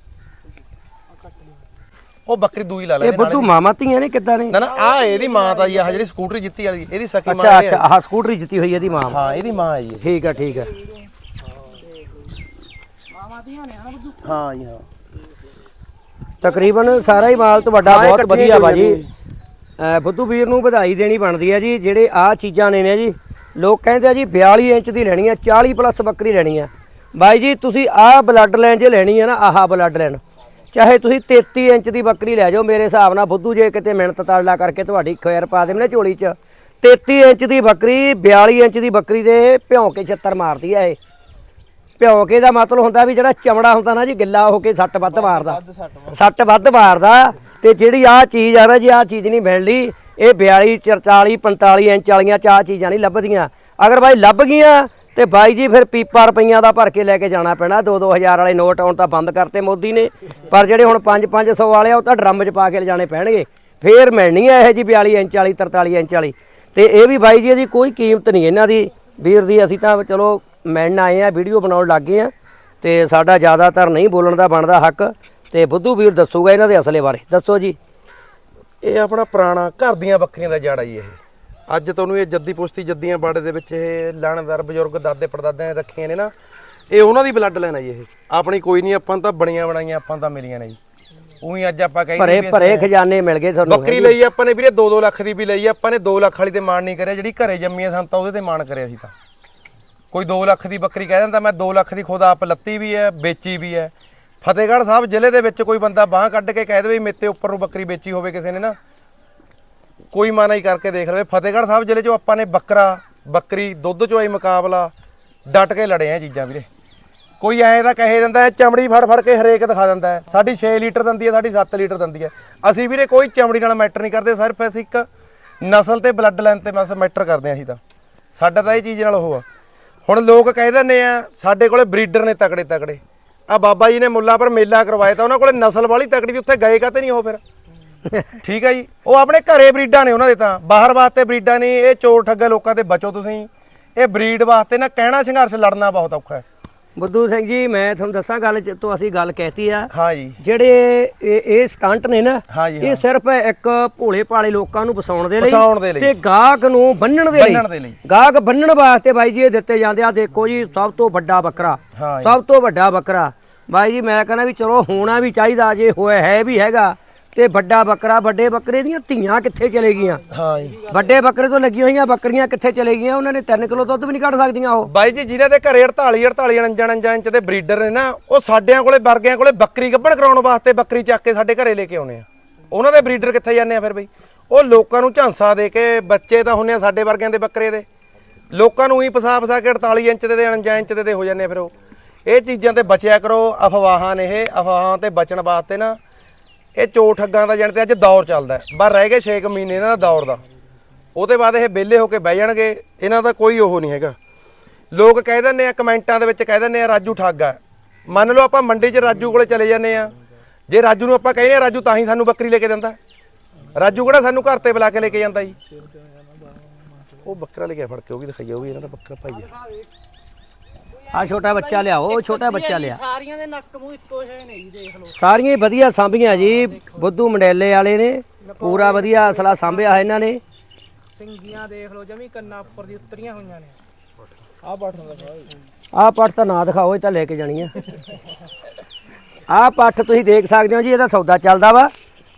ਉਹ ਬੱਕਰੀ ਦੂਈ ਲਾ ਲੈ ਇਹ ਬੁੱਧੂ ਮਾਮਾ ਧੀਆਂ ਨੇ ਕਿੱਦਾਂ ਨੇ? ਨਾ ਨਾ ਆ ਇਹਦੀ ਮਾਂ ਤਾਂ ਜੀ ਆਹ ਜਿਹੜੀ ਸਕੂਟਰੀ ਜਿੱਤੀ ਵਾਲੀ ਇਹਦੀ ਸਕੀ ਮਾਂ ਅੱਛਾ ਇਹ। ਅੱਛਾ ਹੈ। ਆਹ ਸਕੂਟਰੀ ਜਿੱਤੀ ਹੋਈ ਹੈ ਇਹਦੀ ਮਾਂ। ਹਾਂ ਇਹਦੀ ਮਾਂ ਹੈ ਜੀ। ਠੀਕ ਆ ਠੀਕ ਆ। ਹਾਂ ਜੀ ਹਾਂ। ਤਕਰੀਬਨ ਸਾਰਾ ਹੀ ਮਾਲ ਤੁਹਾਡਾ ਹਾਂ, ਬਹੁਤ ਵਧੀਆ ਵਾ ਹੋਈਆਂ ਜੀ ਅਹ ਬੁੱਧੂ ਵੀਰ ਨੂੰ ਵਧਾਈ ਦੇਣੀ ਬਣਦੀ ਹੈ ਜੀ ਜਿਹੜੇ ਆਹ ਚੀਜ਼ਾਂ ਨੇ ਨੇ ਜੀ ਲੋਕ ਕਹਿੰਦੇ ਆ ਜੀ 42 ਇੰਚ ਦੀ ਲੈਣੀ ਆ 40 ਪਲੱਸ ਬੱਕਰੀ ਲੈਣੀ ਆ। ਬਾਈ ਜੀ ਤੁਸੀਂ ਆਹ ਬਲੱਡ ਲਾਈਨ ਜੇ ਲੈਣੀ ਆ ਨਾ ਆਹ ਬਲੱਡ ਲਾਈਨ ਚਾਹੇ ਤੁਸੀਂ 33 ਇੰਚ ਦੀ ਬੱਕਰੀ ਲੈ ਜਾਓ ਮੇਰੇ ਹਿਸਾਬ ਨਾਲ ਬੁੱਧੂ ਜੇ ਕਿਤੇ ਮਿਹਨਤ ਤਾਲਾ ਕਰਕੇ ਤੁਹਾਡੀ ਖੈਰ ਪਾ ਦੇਵੇ ਨਾ ਝੋਲੀ 'ਚ। 33 ਇੰਚ ਦੀ ਬੱਕਰੀ 42 ਇੰਚ ਦੀ ਬੱਕਰੀ ਦੇ ਭਿਉਂ ਕੇ ਛੱਤਰ ਮਾਰਦੀ ਆ ਇਹ। ਭਿਉਂ ਕੇ ਦਾ ਮਤਲਬ ਹੁੰਦਾ ਵੀ ਜਿਹੜਾ ਚਮੜਾ ਹੁੰਦਾ ਨਾ ਜੀ ਗਿੱਲਾ ਹੋ ਕੇ ਸੱਟ ਵੱਧ ਮਾਰਦਾ। ਸੱਟ ਵੱਧ ਮਾਰਦਾ ਤੇ ਜਿਹੜੀ ਆ ਚੀਜ਼ ਆ ਨਾ ਜੀ ਆ ਚੀਜ਼ ਨਹੀਂ ਮਿਲਣੀ। ਇਹ 42 44 45 ਇੰਚ ਵਾਲੀਆਂ ਚਾਹ ਚੀਜ਼ਾਂ ਨਹੀਂ ਲੱਭਦੀਆਂ। ਅਗਰ ਬਾਈ ਲੱਭ ਗਈਆਂ ਤੇ ਬਾਈ ਜੀ ਫਿਰ ਪੀਪਾ ਰੁਪਈਆਂ ਦਾ ਭਰ ਕੇ ਲੈ ਕੇ ਜਾਣਾ ਪੈਣਾ। 2-2000 ਵਾਲੇ ਨੋਟ ਆਉਣ ਤਾਂ ਬੰਦ ਕਰਤੇ ਮੋਦੀ ਨੇ। ਪਰ ਜਿਹੜੇ ਹੁਣ 5-500 ਵਾਲੇ ਆ, ਉਹ ਤਾਂ ਡਰਮ 'ਚ ਪਾ ਕੇ ਲਿਜਾਣੇ ਪੈਣਗੇ। ਫੇਰ ਮਿਲਣੀ ਹੈ ਇਹ ਜੀ 42 ਇੰਚ ਵਾਲੀ 43 ਇੰਚ ਵਾਲੀ। ਤੇ ਇਹ ਵੀ ਬਾਈ ਜੀ ਇਹਦੀ ਕੋਈ ਕੀਮਤ ਨਹੀਂ ਇਹਨਾਂ ਦੀ। ਵੀਰ ਦੀ ਅਸੀਂ ਤਾਂ ਚਲੋ ਮਿਲਣ ਆਏ ਆ, ਵੀਡੀਓ ਬਣਾਉਣ ਲੱਗ ਗਏ ਆ। ਤੇ ਸਾਡਾ ਜ਼ਿਆਦਾਤਰ ਨਹੀਂ ਬੋਲਣ ਦਾ ਬਣਦਾ ਹੱਕ। ਤੇ ਬੁੱਧੂ ਵੀਰ ਦੱਸੂਗਾ ਇਹਨਾਂ ਦੇ ਅਸਲੇ ਬਾਰੇ। ਦੱਸੋ ਜੀ। ਇਹ ਆਪਣਾ ਪੁਰਾਣਾ ਘਰ ਦੀਆਂ ਬੱਕਰੀਆਂ ਦਾ ਜਾੜਾ ਜੀ ਇਹ। ਅੱਜ ਤੁਹਾਨੂੰ ਇਹ ਜੱਦੀ ਪੁਸ਼ਤੀ ਜੱਦੀਆਂ ਬਾੜੇ ਦੇ ਵਿੱਚ ਇਹ ਲਾਣੇਦਾਰ ਬਜ਼ੁਰਗ ਦਾਦੇ ਪੜਦਾਦਿਆਂ ਨੇ ਰੱਖੀਆਂ ਨੇ ਨਾ ਇਹ ਉਹਨਾਂ ਦੀ ਬਲੱਡ ਲਾਈਨ ਜੀ ਇਹ। ਆਪਣੀ ਕੋਈ ਨਹੀਂ ਆਪਾਂ ਨੂੰ ਤਾਂ ਬਣੀਆਂ ਬਣਾਈਆਂ ਆਪਾਂ ਨੂੰ ਤਾਂ ਮਿਲੀਆਂ ਨੇ ਜੀ। ਉਹੀ ਅੱਜ ਆਪਾਂ ਕਹਿੰਦੇ ਭਰੇ ਭਰੇ ਖਜ਼ਾਨੇ ਮਿਲ ਗਏ ਤੁਹਾਨੂੰ ਬੱਕਰੀ ਲਈ ਆਪਾਂ ਨੇ ਵੀਰੇ 2-2 ਲੱਖ ਦੀ ਵੀ ਲਈ ਆਪਾਂ ਨੇ 2 ਲੱਖ ਵਾਲੀ ਤੇ ਮਾਣ ਨਹੀਂ ਕਰਿਆ ਜਿਹੜੀ ਘਰੇ ਜੰਮੀ ਆ ਸਾਨੂੰ ਤਾਂ ਉਹਦੇ ਤੇ ਮਾਣ ਕਰਿਆ ਸੀ ਤਾਂ। ਕੋਈ 2 ਲੱਖ ਦੀ ਬੱਕਰੀ ਕਹਿ ਦਿੰਦਾ ਮੈਂ 2 ਲੱਖ ਦੀ ਖੁਦ ਆਪ ਲੱਤੀ ਵੀ ਹੈ ਵੇਚੀ ਵੀ ਹੈ। ਫਤਿਹਗੜ੍ਹ ਸਾਹਿਬ ਜ਼ਿਲ੍ਹੇ ਦੇ ਵਿੱਚ ਕੋਈ ਬੰਦਾ ਬਾਹ ਕੱਢ ਕੇ ਕਹਿ ਦੇਵੇ ਮੇਤੇ ਉੱਪਰ ਨੂੰ ਬੱਕਰੀ ਵੇਚੀ ਹੋਵੇ ਕਿਸੇ ਨੇ ਨਾ ਕੋਈ ਮਾਨਾ ਹੀ ਕਰਕੇ ਦੇਖ ਲਵੇ। ਫਤਿਹਗੜ੍ਹ ਸਾਹਿਬ ਜ਼ਿਲ੍ਹੇ 'ਚੋਂ ਆਪਾਂ ਨੇ ਬੱਕਰਾ, ਬੱਕਰੀ, ਦੁੱਧ ਚੋਈ ਮੁਕਾਬਲਾ, ਡਟ ਕੇ ਲੜੇ ਆ ਚੀਜ਼ਾਂ ਵੀਰੇ। ਕੋਈ ਐਂ ਤਾਂ ਕਹੇ ਦਿੰਦਾ ਹੈ, ਚਮੜੀ ਫੜ ਫੜ ਕੇ ਹਰੇਕ ਦਿਖਾ ਦਿੰਦਾ ਹੈ। ਸਾਡੀ 6 ਲੀਟਰ ਦਿੰਦੀ ਹੈ, ਸਾਡੀ 7 ਲੀਟਰ ਦਿੰਦੀ ਹੈ। ਅਸੀਂ ਵੀਰੇ ਕੋਈ ਚਮੜੀ ਨਾਲ ਮੈਟਰ ਨਹੀਂ ਕਰਦੇ, ਸਿਰਫ ਅਸੀਂ ਇੱਕ ਨਸਲ ਤੇ ਬਲੱਡ ਲਾਈਨ ਤੇ ਬਸ ਮੈਟਰ ਕਰਦੇ ਹਾਂ ਅਸੀਂ ਤਾਂ। ਸਾਡਾ ਤਾਂ ਇਹ ਚੀਜ਼ ਨਾਲ ਉਹ ਆ। ਹੁਣ ਲੋਕ ਕਹਿ ਦਿੰਦੇ ਆ, ਸਾਡੇ ਕੋਲੇ ਬਰੀਡਰ ਨੇ ਤਕੜੇ ਤਕੜੇ। ਆ ਬਾਬਾ ਜੀ ਨੇ ਮੁੱਲਾ ਪਰ ਮੇਲਾ ਕਰਵਾਇਆ ਤਾਂ ਉਹਨਾਂ ਕੋਲੇ ਨਸਲ ਵਾਲੀ ਤਕੜੀ ਵੀ ਉੱਥੇ ਗਏ ਕਾਤੇ ਨਹੀਂ ਉਹ ਫਿਰ? ਠੀਕ ਹੈ ਜੀ? ਉਹ ਆਪਣੇ ਘਰੇ ਬਰੀਡਾਂ ਨੇ ਉਹਨਾਂ ਦੇ ਤਾਂ। ਬਾਹਰ ਵਾਸਤੇ ਬਰੀਡਾਂ ਨਹੀਂ ਇਹ ਚੋਰ ਠੱਗੇ ਲੋਕਾਂ ਤੇ ਬਚੋ ਤੁਸੀਂ। ਇਹ ਬਰੀਡ ਵਾਸਤੇ ਨਾ ਕਹਿਣਾ ਸੰਘਰਸ਼ ਲੜਨਾ ਬਹੁਤ ਔਖਾ ਹੈ। ਬੁੱਧੂ ਸਿੰਘ ਜੀ ਮੈਂ ਤੁਹਾਨੂੰ ਦੱਸਾਂ ਗੱਲ ਚ- ਤੋਂ ਅਸੀਂ ਗੱਲ ਕਹਿਤੀ ਆ। ਹਾਂ ਜੀ। ਜਿਹੜੇ ਇਹ ਸਟੰਟ ਨੇ ਨਾ ਇਹ ਸਿਰਫ ਇੱਕ ਭੋਲੇ ਭਾਲੇ ਲੋਕਾਂ ਨੂੰ ਫਸਾਉਣ ਦੇ ਲਈ। ਤੇ ਗਾਹਕ ਨੂੰ ਬੰਨਣ ਦੇ ਲਈ। ਗਾਹਕ ਬੰਨਣ ਵਾਸਤੇ ਬਾਈ ਜੀ ਇਹ ਦਿੱਤੇ ਜਾਂਦੇ ਆ। ਦੇਖੋ ਜੀ ਸਭ ਤੋਂ ਵੱਡਾ ਬੱਕਰਾ। ਸਭ ਤੋਂ ਵੱਡਾ ਬੱਕਰਾ। ਬਾਈ ਜੀ ਮੈਂ ਕਹਿੰਦਾ ਵੀ ਚਲੋ ਹੋਣਾ ਵੀ ਚਾਹੀਦਾ ਜੇ ਹੋਇਆ ਹੈ ਵੀ ਹੈਗਾ ਤੇ ਵੱਡਾ ਬੱਕਰਾ ਵੱਡੇ ਬੱਕਰੇ ਦੀਆਂ ਧੀਆਂ ਕਿੱਥੇ ਚਲੇ ਗਈਆਂ? ਹਾਂ ਜੀ। ਵੱਡੇ ਬੱਕਰੇ ਤੋਂ ਲੱਗੀਆਂ ਹੋਈਆਂ ਬੱਕਰੀਆਂ ਕਿੱਥੇ ਚਲੇ ਗਈਆਂ? ਉਹਨਾਂ ਨੇ 3 ਕਿਲੋ ਦੁੱਧ ਵੀ ਨਹੀਂ ਕੱਢ ਸਕਦੀਆਂ ਉਹ। ਬਾਈ ਜੀ ਜਿਨ੍ਹਾਂ ਦੇ ਘਰੇ 48 48 ਅਣਜਾਣ ਅਣਜਾਣ ਇੰਚ ਦੇ ਬਰੀਡਰ ਨੇ ਨਾ ਉਹ ਸਾਡਿਆਂ ਕੋਲੇ ਵਰਗਿਆਂ ਕੋਲੇ ਬੱਕਰੀ ਗੱਭਣ ਕਰਾਉਣ ਵਾਸਤੇ ਬੱਕਰੀ ਚੱਕ ਕੇ ਸਾਡੇ ਘਰੇ ਲੈ ਕੇ ਆਉਨੇ ਆ। ਉਹਨਾਂ ਦੇ ਬਰੀਡਰ ਕਿੱਥੇ ਜਾਂਦੇ ਆ ਫਿਰ ਬਈ? ਉਹ ਲੋਕਾਂ ਨੂੰ ਝਾਂਸਾ ਦੇ ਕੇ ਬੱਚੇ ਤਾਂ ਹੁੰਨੇ ਆ ਸਾਡੇ ਵਰਗਿਆਂ ਦੇ ਬੱਕਰੇ ਦੇ। ਲੋਕਾਂ ਨੂੰ ਹੀ ਫਸਾ ਫਸਾ ਕੇ 48 ਇੰਚ ਦੇ ਤੇ ਅਣਜਾਣ ਇੰਚ ਦੇ ਤੇ ਹੋ ਜਾਂਦੇ ਆ ਫਿਰ ਉਹ। ਇਹ ਚੀਜ਼ਾਂ ਤੇ ਬਚਿਆ ਕਰੋ ਅਫਵਾਹਾਂ ਨੇ ਇਹ ਅਫਵਾਹਾਂ ਤੇ ਬਚਣ ਵਾਸਤੇ ਨਾ ਇਹ ਚੋਰ ਠੱਗਾਂ ਦਾ ਜਾਣ ਤੇ ਅੱਜ ਦੌਰ ਚੱਲਦਾ ਹੈ। ਬਸ ਰਹਿ ਗਏ 6 ਮਹੀਨੇ ਇਹਨਾਂ ਦਾ ਦੌਰ ਦਾ। ਉਹਦੇ ਬਾਅਦ ਇਹ ਵਿਹਲੇ ਹੋ ਕੇ ਬਹਿ ਜਾਣਗੇ, ਇਹਨਾਂ ਦਾ ਕੋਈ ਉਹ ਨਹੀਂ ਹੈਗਾ। ਲੋਕ ਕਹਿ ਦਿੰਦੇ ਆ, ਕਮੈਂਟਾਂ ਦੇ ਵਿੱਚ ਕਹਿ ਦਿੰਦੇ ਆ, ਰਾਜੂ ਠੱਗ ਆ। ਮੰਨ ਲਓ ਆਪਾਂ ਮੰਡੀ 'ਚ ਰਾਜੂ ਕੋਲੇ ਚਲੇ ਜਾਂਦੇ ਆ। ਜੇ ਰਾਜੂ ਨੂੰ ਆਪਾਂ ਕਹਿੰਦੇ ਆ, ਰਾਜੂ ਤਾਂ ਹੀ ਸਾਨੂੰ ਬੱਕਰੀ ਲੈ ਕੇ ਦਿੰਦਾ। ਰਾਜੂ ਕਿਹੜਾ ਸਾਨੂੰ ਘਰ ਤੇ ਬੁਲਾ ਕੇ ਲੈ ਕੇ ਜਾਂਦਾ ਜੀ? ਉਹ ਬੱਕਰਾ ਲੈ ਕੇ ਫੜ ਕੇ, ਉਹ ਵੀ ਦਿਖਾਈਆ ਉਹ ਵੀ ਇਹਨਾਂ ਦਾ ਬੱਕਰਾ ਭਾਈ ਆ। ਆ ਛੋਟਾ ਬੱਚਾ ਲਿਆਓ ਉਹ ਛੋਟਾ ਬੱਚਾ ਲਿਆ। ਸਾਰੀਆਂ ਦੇ ਨੱਕ ਮੂੰਹ ਇੱਕੋ ਜਿਹੇ ਨੇ ਜੀ ਦੇਖ ਲਓ। ਸਾਰੀਆਂ ਹੀ ਵਧੀਆ ਸਾਂਭੀਆਂ ਜੀ ਬੁੱਧੂ ਮੰਡੇਲੇ ਵਾਲੇ ਨੇ ਪੂਰਾ ਵਧੀਆ ਅਸਲਾ ਸਾਂਭਿਆ ਹੈ ਇਹਨਾਂ ਨੇ। ਸਿੰਗੀਆਂ ਦੇਖ ਲਓ ਜਮੀ ਕੰਨਾਂ ਉੱਪਰ ਦੀ ਉਤਰੀਆਂ ਹੋਈਆਂ ਨੇ। ਆਹ ਬਟਨ ਦਾ ਆਹ ਪੱਠ ਤਾਂ ਨਾ ਦਿਖਾਓ ਇਹ ਤਾਂ ਲੈ ਕੇ ਜਾਣੀ ਆ। ਆਹ ਪੱਠ ਤੁਸੀਂ ਦੇਖ ਸਕਦੇ ਹੋ ਜੀ ਇਹਦਾ ਸੌਦਾ ਚੱਲਦਾ ਵਾ।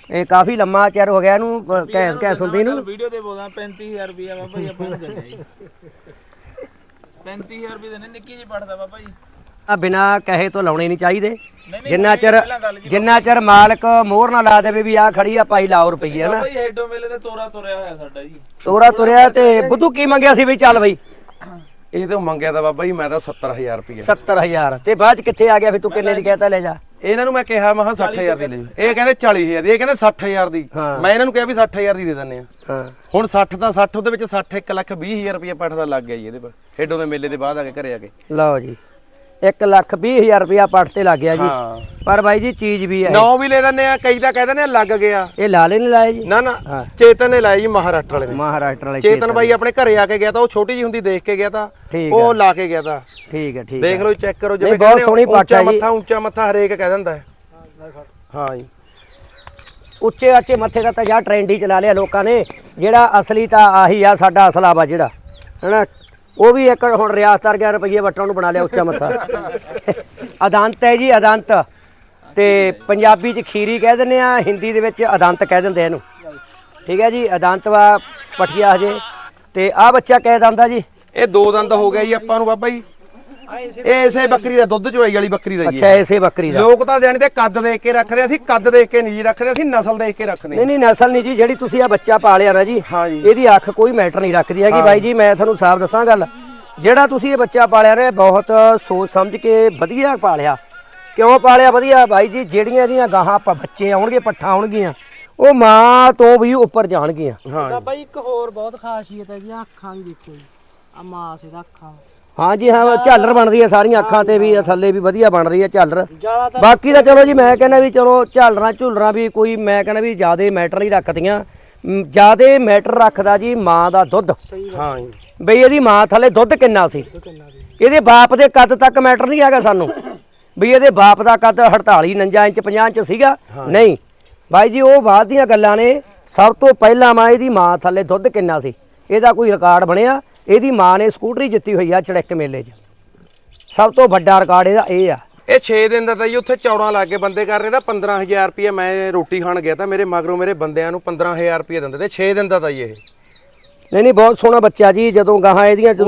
ਇਹ ਕਾਫੀ ਲੰਮਾ ਚਿਰ ਹੋ ਗਿਆ ਇਹਨੂੰ ਕੈਸ ਕੈਸ ਹੁੰਦੀ ਨੂੰ। ਵੀਡੀਓ ਤੇ ਬੋਲਦਾ 35000 ਰੁਪਿਆ ਬਾਬਾ ਜੀ ਆਪਾਂ ਨੂੰ ਦੇ ਜੀ 35000 ਰੁਪਏ ਦੇ ਨੇ ਨਿੱਕੀ ਜੀ ਪੜਦਾ ਬਾਬਾ ਜੀ। ਆ ਬਿਨਾ ਕਹੇ ਤੋਂ ਲਾਉਣੇ ਨਹੀਂ ਚਾਹੀਦੇ। ਨਹੀਂ, ਜਿੰਨਾ ਚਿਰ ਜਿੰਨਾ ਚਿਰ ਮਾਲਕ ਮੋਹਰ ਨਾ ਲਾ ਦੇਵੇ ਵੀ ਆ ਖੜੀ ਆ ਭਾਈ ਲਾਓ ਰੁਪਈਏ ਨਾ ਬਾਬਾ ਜੀ ਹੈਡੋ ਮੇਲੇ ਤੇ ਤੋਰਾ ਤੁਰਿਆ ਹੋਇਆ ਸਾਡਾ ਜੀ। ਤੋਰਾ ਤੁਰਿਆ ਤੇ ਬੁੱਧੂ ਕੀ ਮੰਗਿਆ ਸੀ ਵੀ ਚੱਲ ਬਈ? ਇਹ ਤਾਂ ਮੰਗਿਆ ਤਾਂ ਬਾਬਾ ਜੀ ਮੈਂ ਤਾਂ 70000 ਰੁਪਏ 70000 ਤੇ ਬਾਅਦ ਚ ਕਿੱਥੇ ਆ ਗਿਆ ਫਿਰ ਤੂੰ ਕਿੰਨੇ ਦੀ ਕਹਿਤਾ ਲੈ ਜਾ। ਇਹਨਾਂ ਨੂੰ ਮੈਂ ਕਿਹਾ ਮੈਂ ਕਿਹਾ 60000 ਦੀ ਲੈ ਜਾਓ। ਇਹ ਕਹਿੰਦੇ 40000 ਦੀ ਇਹ ਕਹਿੰਦੇ 60000 ਦੀ। ਮੈਂ ਇਹਨਾਂ ਨੂੰ ਕਿਹਾ ਵੀ 60000 ਦੀ ਦੇ ਦਿੰਦੇ ਆ। ਹਾਂ। ਹੁਣ 60 ਦਾ 60 ਉਹਦੇ ਵਿੱਚ 60 1 ਲੱਖ 20000 ਰੁਪਏ ਪੱਠ ਦਾ ਲੱਗ ਗਿਆ ਜੀ ਇਹਦੇ ਪਰ ਖੇਡੋ ਦੇ ਮੇਲੇ ਦੇ ਬਾਅਦ ਆ ਕੇ ਘਰੇ ਆ ਕੇ। ਲਓ ਜੀ। 1 ਲੱਖ 20000 ਰੁਪਇਆ ਪੱਟ ਤੇ ਲੱਗ ਗਿਆ ਜੀ। ਹਾਂ। ਪਰ ਬਾਈ ਜੀ ਚੀਜ਼ ਵੀ ਹੈ। ਨੌ ਵੀ ਲੈ ਦਿੰਦੇ ਆ ਕਈ ਤਾਂ ਕਹਿ ਦਿੰਦੇ ਆ ਲੱਗ ਗਿਆ। ਇਹ ਲਾਲੇ ਨੇ ਲਾਇਆ ਜੀ? ਨਾ ਨਾ ਹਾਂ। ਚੇਤਨ ਨੇ ਲਾਇਆ ਜੀ ਮਹਾਰਾਸ਼ਟਰ ਵਾਲੇ ਨੇ। ਮਹਾਰਾਸ਼ਟਰ ਵਾਲੇ ਚੇਤਨ ਬਾਈ ਆਪਣੇ ਘਰੇ ਆ ਕੇ ਗਿਆ ਤਾਂ ਉਹ ਛੋਟੀ ਜੀ ਹੁੰਦੀ ਦੇਖ ਕੇ ਗਿਆ ਤਾਂ ਠੀਕ ਉਹ ਲਾ ਕੇ ਗਿਆ ਤਾਂ। ਠੀਕ ਹੈ ਠੀਕ ਦੇਖ ਹੈ ਲਓ ਚੈੱਕ ਕਰੋ ਜਿਵੇਂ ਬਹੁਤ ਕਹਿੰਦੇ ਸੋਹਣੀ ਪੱਟ ਉੱਚਾ ਹੈ ਜੀ। ਮੱਥਾ ਉੱਚਾ ਮੱਥਾ ਹਰੇਕ ਕਹਿ ਦਿੰਦਾ ਹੈ। ਹਾਂ ਜੀ। ਉੱਚੇ ਅੱਚੇ ਮੱਥੇ ਦਾ ਤਾਂ ਜਾਂ ਟ੍ਰੈਂਡ ਹੀ ਚਲਾ ਲਿਆ ਲੋਕਾਂ ਨੇ ਜਿਹੜਾ ਅਸਲੀ ਤਾਂ ਆਹੀ ਆ ਸਾਡਾ ਅਸਲਾ ਵਾ ਜਿਹੜਾ। ਹੈਨਾ? ਉਹ ਵੀ ਇੱਕ ਹੁਣ ਰਿਆਸਤ ਗਿਆ ਰੁਪਈਏ ਵਟਾਂ ਨੂੰ ਬਣਾ ਲਿਆ ਉੱਚਾ ਮੱਥਾ। ਅਦੰਤ ਹੈ ਜੀ, ਅਦੰਤ। ਤੇ ਪੰਜਾਬੀ ਚ ਖੀਰੀ ਕਹਿ ਦਿੰਦੇ ਆ, ਹਿੰਦੀ ਦੇ ਵਿੱਚ ਅਦੰਤ ਕਹਿ ਦਿੰਦੇ ਇਹਨੂੰ। ਠੀਕ ਹੈ ਜੀ, ਅਦੰਤ ਵਾ ਪਠੀਆ ਹਜੇ। ਤੇ ਆ ਬੱਚਾ ਕਹਿ ਦੰਦਾ ਜੀ? ਇਹ ਦੋ ਦੰਦ ਹੋ ਗਿਆ ਜੀ ਆਪਾਂ ਨੂੰ ਬਾਬਾ ਜੀ। ਇਹ ਇਸੇ ਬੱਕਰੀ ਦਾ ਦੁੱਧ ਚੋਈ ਵਾਲੀ ਬੱਕਰੀ ਦਾ ਜੀ ਅੱਛਾ ਇਸੇ ਬੱਕਰੀ ਦਾ। ਲੋਕ ਤਾਂ ਜਾਣਦੇ ਕੱਦ ਦੇਖ ਕੇ ਰੱਖਦੇ ਅਸੀਂ ਕੱਦ ਦੇਖ ਕੇ ਨਹੀਂ ਜੀ ਰੱਖਦੇ ਅਸੀਂ ਨਸਲ ਦੇਖ ਕੇ ਰੱਖਦੇ ਨਹੀਂ ਨਹੀਂ ਨਸਲ ਨਹੀਂ ਜੀ ਜਿਹੜੀ ਤੁਸੀਂ ਆ ਬੱਚਾ ਪਾਲਿਆ ਨਾ ਜੀ ਹਾਂ ਜੀ। ਇਹਦੀ ਅੱਖ ਕੋਈ ਮੈਟਰ ਨਹੀਂ ਰੱਖਦੀ ਹੈਗੀ ਬਾਈ ਜੀ ਮੈਂ ਤੁਹਾਨੂੰ ਸਾਫ਼ ਦੱਸਾਂ ਗੱਲ। ਜਿਹੜਾ ਤੁਸੀਂ ਇਹ ਬੱਚਾ ਪਾਲਿਆ ਨਾ ਬਹੁਤ ਸੋਚ ਸਮਝ ਕੇ ਵਧੀਆ ਪਾਲਿਆ ਕਿਉਂ ਪਾਲਿਆ ਵਧੀਆ ਬਾਈ ਜੀ ਜਿਹੜੀਆਂ ਇਹਦੀਆਂ ਗਾਹਾਂ ਆਪਾਂ ਬੱਚੇ ਆਉਣਗੇ ਪੱਠਾ ਆਉਣਗੀਆਂ ਉਹ ਮਾਂ ਤੋਂ ਵੀ ਉੱਪਰ ਜਾਣਗੀਆਂ। ਹਾਂ ਜੀ। ਇੱਕ ਹੋਰ ਬਹੁਤ ਖਾਸੀਅਤ ਹੈ ਜੀ ਅੱਖਾਂ ਦੀ ਦੇਖੋ ਜੀ। ਆ ਮਾਸ ਇਹਦਾ ਅੱਖਾਂ। ਹਾਂਜੀ ਹਾਂ ਝਾਲਰ ਬਣਦੀ ਹੈ ਸਾਰੀਆਂ ਅੱਖਾਂ ਤੇ ਵੀ ਥੱਲੇ ਵੀ ਵਧੀਆ ਬਣ ਰਹੀ ਹੈ ਝਾਲਰ। ਜ਼ਿਆਦਾਤਰ ਬਾਕੀ ਤਾਂ ਚਲੋ ਜੀ ਮੈਂ ਕਹਿੰਦਾ ਵੀ ਚਲੋ ਝਾਲਰਾਂ ਝੁਲਰਾਂ ਵੀ ਕੋਈ ਮੈਂ ਕਹਿੰਦਾ ਵੀ ਜਿਆਦੇ ਮੈਟਰ ਨਹੀਂ ਰੱਖਦੀਆਂ। ਜਿਆਦੇ ਮੈਟਰ ਰੱਖਦਾ ਜੀ ਮਾਂ ਦਾ ਦੁੱਧ। ਹਾਂ ਜੀ। ਬਈ ਇਹਦੀ ਮਾਂ ਥੱਲੇ ਦੁੱਧ ਕਿੰਨਾ ਸੀ? ਇਹਦੇ ਬਾਪ ਦੇ ਕੱਦ ਤੱਕ ਮੈਟਰ ਨਹੀਂ ਹੈਗਾ ਸਾਨੂੰ। ਵੀ ਇਹਦੇ ਬਾਪ ਦਾ ਕੱਦ 48 49 ਇੰਚ 50 ਇੰਚ ਸੀਗਾ। ਨਹੀਂ। ਬਾਈ ਜੀ ਉਹ ਬਾਅਦ ਦੀਆਂ ਗੱਲਾਂ ਨੇ। ਸਭ ਤੋਂ ਪਹਿਲਾਂ ਮਾਂ ਇਹਦੀ ਮਾਂ ਥੱਲੇ ਦੁੱਧ ਕਿੰਨਾ ਸੀ? ਇਹਦਾ ਕੋਈ ਰਿਕਾਰਡ ਬਣਿਆ? ਇਹਦੀ ਮਾਂ ਨੇ ਸਕੂਟਰੀ ਜਿੱਤੀ ਹੋਈ ਆ ਚੜਿੱਕ ਮੇਲੇ 'ਚ। ਸਭ ਤੋਂ ਵੱਡਾ ਰਿਕਾਰਡ ਇਹਦਾ ਇਹ ਆ। ਇਹ 6 ਦਿਨ ਦਾ ਤਾਂ ਜੀ ਉੱਥੇ ਚੌੜਾਂ ਲਾ ਕੇ ਬੰਦੇ ਕਰ ਰਹੇ ਦਾ 15000 ਰੁਪਏ ਮੈਂ ਰੋਟੀ ਖਾਣ ਗਿਆ ਤਾਂ ਮੇਰੇ ਮਗਰੋਂ ਮੇਰੇ ਬੰਦਿਆਂ ਨੂੰ 15000 ਰੁਪਏ ਦਿੰਦੇ ਤੇ 6 ਦਿਨ ਦਾ ਤਾਂ ਜੀ ਇਹ। ਨਹੀਂ ਨਹੀਂ ਬਹੁਤ ਸੋਹਣਾ ਬੱਚਾ ਜੀ ਜਦੋਂ ਗਾਹਾਂ ਇਹਦੀਆਂ ਨੂੰ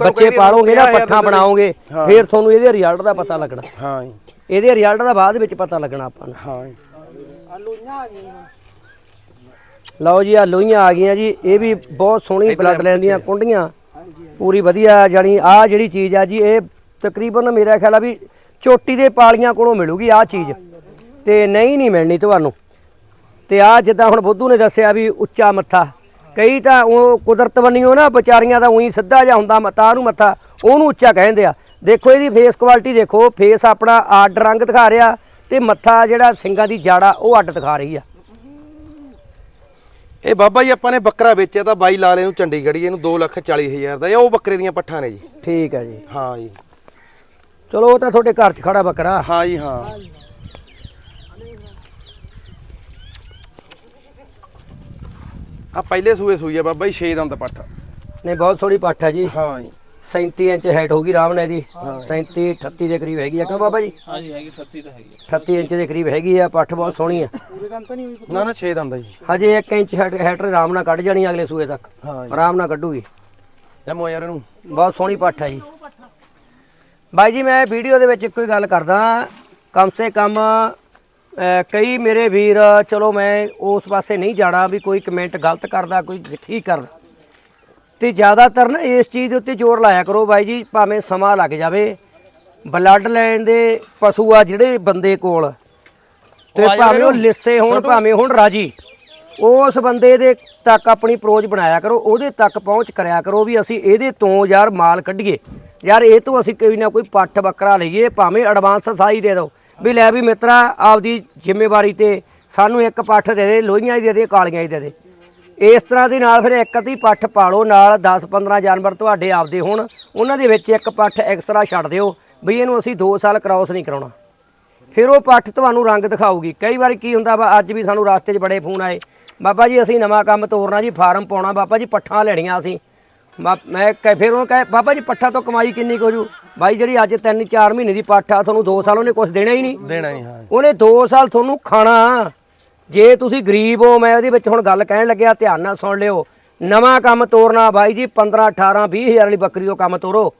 ਬੱਚੇ ਪਾਲੋਗੇ ਨਾ ਪੱਠਾ ਬਣਾਓਗੇ। ਫਿਰ ਤੁਹਾਨੂੰ ਇਹਦੇ ਰਿਜ਼ਲਟ ਦਾ ਪਤਾ ਲੱਗਣਾ। ਹਾਂ ਜੀ। ਇਹਦੇ ਰਿਜ਼ਲਟ ਦਾ ਬਾਅਦ ਵਿੱਚ ਪਤਾ ਲੱਗਣਾ ਆਪਾਂ ਨੂੰ। ਹਾਂ ਜੀ। ਆਲੂਆਂ ਆ ਗਈਆਂ ਲਓ ਜੀ ਆ ਲੋਹੀਆਂ ਆ ਗਈਆਂ ਜੀ ਇਹ ਵੀ ਬਹੁਤ ਸੋਹਣੀ ਬਲੱਡ ਲਾਈਨ ਦੀਆਂ ਕੁੰਡੀਆਂ। ਪੂਰੀ ਵਧੀਆ ਜਾਨੀ ਆ ਜਿਹੜੀ ਚੀਜ਼ ਆ ਜੀ ਇਹ ਤਕਰੀਬਨ ਮੇਰਾ ਖਿਆਲ ਆ ਵੀ ਚੋਟੀ ਦੇ ਪਾਲੀਆਂ ਕੋਲੋਂ ਮਿਲੂਗੀ ਆ ਚੀਜ਼। ਤੇ ਨਹੀਂ ਨਹੀਂ ਮਿਲਣੀ ਤੁਹਾਨੂੰ। ਤੇ ਆ ਜਿੱਦਾਂ ਹੁਣ ਬੁੱਧੂ ਨੇ ਦੱਸਿਆ ਵੀ ਉੱਚਾ ਮੱਥਾ। ਕਈ ਤਾਂ ਉਹ ਕੁਦਰਤ ਬੰਨਿਓ ਨਾ ਵਿਚਾਰੀਆਂ ਦਾ ਉਹੀ ਸਿੱਧਾ ਜਿਹਾ ਹੁੰਦਾ ਮੱਥਾ ਨੂੰ ਮੱਥਾ ਉਹਨੂੰ ਉੱਚਾ ਕਹਿੰਦੇ ਆ। ਦੇਖੋ ਇਹਦੀ ਫੇਸ ਕੁਆਲਿਟੀ ਦੇਖੋ ਫੇਸ ਆਪਣਾ ਅੱਡ ਰੰਗ ਦਿਖਾ ਰਿਹਾ ਤੇ ਮੱਥਾ ਜਿਹੜਾ ਸਿੰਘਾਂ ਦੀ ਜਾੜਾ ਉਹ ਅੱਡ ਦਿਖਾ ਰਹੀ ਆ। ਇਹ ਬਾਬਾ ਜੀ ਆਪਾਂ ਨੇ ਬੱਕਰਾ ਵੇਚਿਆ ਤਾਂ ਬਾਈ ਲਾਲੇ ਨੂੰ ਚੰਡੀਗੜ੍ਹੀ ਇਹਨੂੰ 2 ਲੱਖ 40 ਹਜ਼ਾਰ ਦਾ ਇਹ ਉਹ ਬੱਕਰੇ ਦੀਆਂ ਪੱਠਾਂ ਨੇ ਜੀ। ਠੀਕ ਹੈ ਜੀ। ਹਾਂ ਜੀ। ਚਲੋ ਉਹ ਤਾਂ ਤੁਹਾਡੇ ਘਰ 'ਚ ਖੜਾ ਬੱਕਰਾ। ਹਾਂ ਜੀ ਹਾਂ। ਆ ਪਹਿਲੇ ਸੂਏ ਸੂਈ ਆ ਬਾਬਾ ਜੀ 6 ਦੰਦ ਪੱਠ। ਨਹੀਂ ਬਹੁਤ ਸੋਹਣੀ ਪੱਠ ਹੈ ਜੀ। ਹਾਂ ਜੀ। 37 ਇੰਚ ਹਾਈਟ ਹੋਗੀ ਰਾਮ ਨੇ ਦੀ 37 38 ਦੇ ਕਰੀਬ ਹੈਗੀ ਆ। ਕਿਉਂ ਬਾਬਾ ਜੀ? ਹਾਂਜੀ ਹੈਗੀ 38 ਤਾਂ ਹੈਗੀ 38 ਇੰਚ ਦੇ ਕਰੀਬ ਹੈਗੀ ਆ ਪੱਠ ਬਹੁਤ ਸੋਹਣੀ ਆ। ਪੂਰੇ ਕੰਮ ਤਾਂ ਨਹੀਂ ਹੋਈ ਨਾ ਨਾ 6 ਦੰਦ ਆ ਜੀ। ਹਜੇ 1 ਇੰਚ ਹਾਈਟ ਹਾਈਟ ਆਰਾਮ ਨਾਲ ਕੱਢ ਜਾਣੀ ਅਗਲੇ ਸੂਏ ਤੱਕ। ਹਾਂ ਜੀ। ਆਰਾਮ ਨਾਲ ਕੱਢੂਗੀ। ਲੈ ਮੋ ਯਾਰ ਇਹਨੂੰ। ਬਹੁਤ ਸੋਹਣੀ ਪੱਠ ਹੈ ਜੀ। ਬਾਈ ਜੀ ਮੈਂ ਵੀਡੀਓ ਦੇ ਵਿੱਚ ਇੱਕੋ ਹੀ ਗੱਲ ਕਰਦਾ। ਕਮ ਸੇ ਕਮ ਕਈ ਮੇਰੇ ਵੀਰ ਚਲੋ ਮੈਂ ਉਸ ਪਾਸੇ ਨਹੀਂ ਜਾਣਾ ਵੀ ਕੋਈ ਕਮੈਂਟ ਗਲਤ ਕਰਦਾ ਕੋਈ ਠੀਕ ਕਰਦਾ। ਤੇ ਜ਼ਿਆਦਾਤਰ ਨਾ ਇਸ ਚੀਜ਼ ਦੇ ਉੱਤੇ ਜ਼ੋਰ ਲਾਇਆ ਕਰੋ ਬਾਈ ਜੀ ਭਾਵੇਂ ਸਮਾਂ ਲੱਗ ਜਾਵੇ। ਬਲੱਡ ਲੈਣ ਦੇ ਪਸ਼ੂ ਆ ਜਿਹੜੇ ਬੰਦੇ ਕੋਲ। ਤੇ ਭਾਵੇਂ ਉਹ ਲਿੱਸੇ ਹੋਣ ਭਾਵੇਂ ਹੁਣ ਰਾਜੀ। ਉਸ ਬੰਦੇ ਦੇ ਤੱਕ ਆਪਣੀ ਅਪਰੋਚ ਬਣਾਇਆ ਕਰੋ ਉਹਦੇ ਤੱਕ ਪਹੁੰਚ ਕਰਿਆ ਕਰੋ ਵੀ ਅਸੀਂ ਇਹਦੇ ਤੋਂ ਯਾਰ ਮਾਲ ਕੱਢੀਏ। ਯਾਰ ਇਹ ਤੋਂ ਅਸੀਂ ਕੋਈ ਨਾ ਕੋਈ ਪੱਠ ਬੱਕਰਾ ਲਈਏ ਭਾਵੇਂ ਐਡਵਾਂਸ ਸਾਈ ਦੇ ਦਿਓ। ਵੀ ਲੈ ਵੀ ਮਿੱਤਰਾ ਆਪਦੀ ਜ਼ਿੰਮੇਵਾਰੀ ਤੇ ਸਾਨੂੰ ਇੱਕ ਪੱਠ ਦੇ ਦੇ ਲੋਹੀਆਂ ਹੀ ਦੇ ਦੇ ਕਾਲੀਆਂ ਹੀ ਦੇ ਦੇ। ਇਸ ਤਰ੍ਹਾਂ ਦੇ ਨਾਲ ਫਿਰ ਇੱਕ ਅੱਧੀ ਪੱਠ ਪਾਲੋ ਨਾਲ 10-15 ਜਾਨਵਰ ਤੁਹਾਡੇ ਆਪਦੇ ਹੋਣ। ਉਹਨਾਂ ਦੇ ਵਿੱਚ ਇੱਕ ਪੱਠ ਐਕਸਟਰਾ ਛੱਡ ਦਿਓ ਵੀ ਇਹਨੂੰ ਅਸੀਂ 2 ਸਾਲ ਕ੍ਰਾਸ ਨਹੀਂ ਕਰਾਉਣਾ। ਫਿਰ ਉਹ ਪੱਠ ਤੁਹਾਨੂੰ ਰੰਗ ਦਿਖਾਊਗੀ। ਕਈ ਵਾਰੀ ਕੀ ਹੁੰਦਾ ਵਾ ਅੱਜ ਵੀ ਸਾਨੂੰ ਰਸਤੇ 'ਚ ਬੜੇ ਫੋਨ ਆਏ ਬਾਬਾ ਜੀ ਅਸੀਂ ਨਵਾਂ ਕੰਮ ਤੋਰਨਾ ਜੀ ਫਾਰਮ ਪਾਉਣਾ ਬਾਬਾ ਜੀ ਪੱਠਾਂ ਲੈਣੀਆਂ ਅਸੀਂ। ਮੈਂ ਕਹਿ ਫਿਰ ਉਹ ਕਹੇ ਬਾਬਾ ਜੀ ਪੱਠਾ ਤੋਂ ਕਮਾਈ ਕਿੰਨੀ ਕੁ ਜੂ? ਬਾਈ ਜਿਹੜੀ ਅੱਜ 3-4 ਮਹੀਨੇ ਦੀ ਪੱਠ ਆ ਤੁਹਾਨੂੰ 2 ਸਾਲ ਉਹਨੇ ਕੁਝ ਦੇਣਾ ਹੀ ਨਹੀਂ। ਦੇਣਾ ਹੀ ਹਾਂ। ਉਹਨੇ 2 ਸਾਲ ਤੁਹਾਨੂੰ ਖਾਣਾ। ਜੇ ਤੁਸੀਂ ਗਰੀਬ ਹੋ ਮੈਂ ਉਹਦੇ ਵਿੱਚ ਹੁਣ ਗੱਲ ਕਹਿਣ ਲੱਗਿਆ ਧਿਆਨ ਨਾਲ ਸੁਣ ਲਿਓ। ਨਵਾਂ ਕੰਮ ਤੋਰਨਾ ਬਾਈ ਜੀ 15 18 20 ਹਜ਼ਾਰ ਵਾਲੀ ਬੱਕਰੀ ਤੋਂ ਕੰਮ ਤੋਰੋ।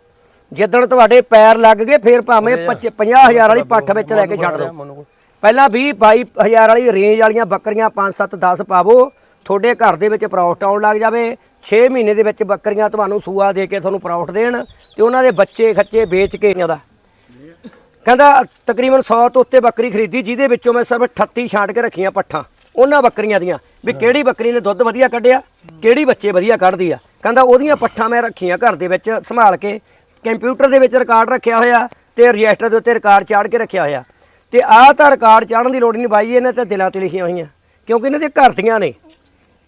ਜਿੱਦਣ ਤੁਹਾਡੇ ਪੈਰ ਲੱਗ ਗਏ ਫਿਰ ਭਾਵੇਂ 50 ਹਜ਼ਾਰ ਵਾਲੀ ਪੱਠ ਵਿੱਚ ਲੈ ਕੇ ਛੱਡ ਦਿਓ। ਪਹਿਲਾਂ 20 22 ਹਜ਼ਾਰ ਵਾਲੀ ਰੇਂਜ ਵਾਲੀਆਂ ਬੱਕਰੀਆਂ 5 7 10 ਪਾਵੋ। ਤੁਹਾਡੇ ਘਰ ਦੇ ਵਿੱਚ ਪ੍ਰੋਫਿਟ ਆਉਣ ਲੱਗ ਜਾਵੇ। 6 ਮਹੀਨੇ ਦੇ ਵਿੱਚ ਬੱਕਰੀਆਂ ਤੁਹਾਨੂੰ ਸੂਆ ਦੇ ਕੇ ਤੁਹਾਨੂੰ ਪ੍ਰੋਫਿਟ ਦੇਣ ਤੇ ਉਹਨਾਂ ਦੇ ਬੱਚੇ ਖੱਚੇ ਵੇਚ ਕੇ ਉਹਦਾ ਕਹਿੰਦਾ ਤਕਰੀਬਨ 100 ਤੋਂ ਉੱਤੇ ਬੱਕਰੀ ਖਰੀਦੀ ਜਿਹਦੇ ਵਿੱਚੋਂ ਮੈਂ ਸਿਰਫ 38 ਛਾਂਟ ਕੇ ਰੱਖੀਆਂ ਪੱਠਾਂ। ਉਹਨਾਂ ਬੱਕਰੀਆਂ ਦੀਆਂ ਵੀ ਕਿਹੜੀ ਬੱਕਰੀ ਨੇ ਦੁੱਧ ਵਧੀਆ ਕੱਢਿਆ ਕਿਹੜੀ ਬੱਚੇ ਵਧੀਆ ਕੱਢਦੀ ਆ। ਕਹਿੰਦਾ ਉਹਦੀਆਂ ਪੱਠਾਂ ਮੈਂ ਰੱਖੀਆਂ ਘਰ ਦੇ ਵਿੱਚ ਸੰਭਾਲ ਕੇ ਕੰਪਿਊਟਰ ਦੇ ਵਿੱਚ ਰਿਕਾਰਡ ਰੱਖਿਆ ਹੋਇਆ ਤੇ ਰਜਿਸਟਰ ਦੇ ਉੱਤੇ ਰਿਕਾਰਡ ਚਾੜ ਕੇ ਰੱਖਿਆ ਹੋਇਆ। ਤੇ ਆਹ ਤਾਂ ਰਿਕਾਰਡ ਚਾੜਨ ਦੀ ਲੋੜ ਨਹੀਂ ਬਾਈ ਇਹਨੇ ਤਾਂ ਦਿਲਾਂ ਤੇ ਲਿਖੀਆਂ ਹੋਈਆਂ ਕਿਉਂਕਿ ਇਹਨਾਂ ਦੇ ਘਰ ਦੀਆਂ ਨੇ।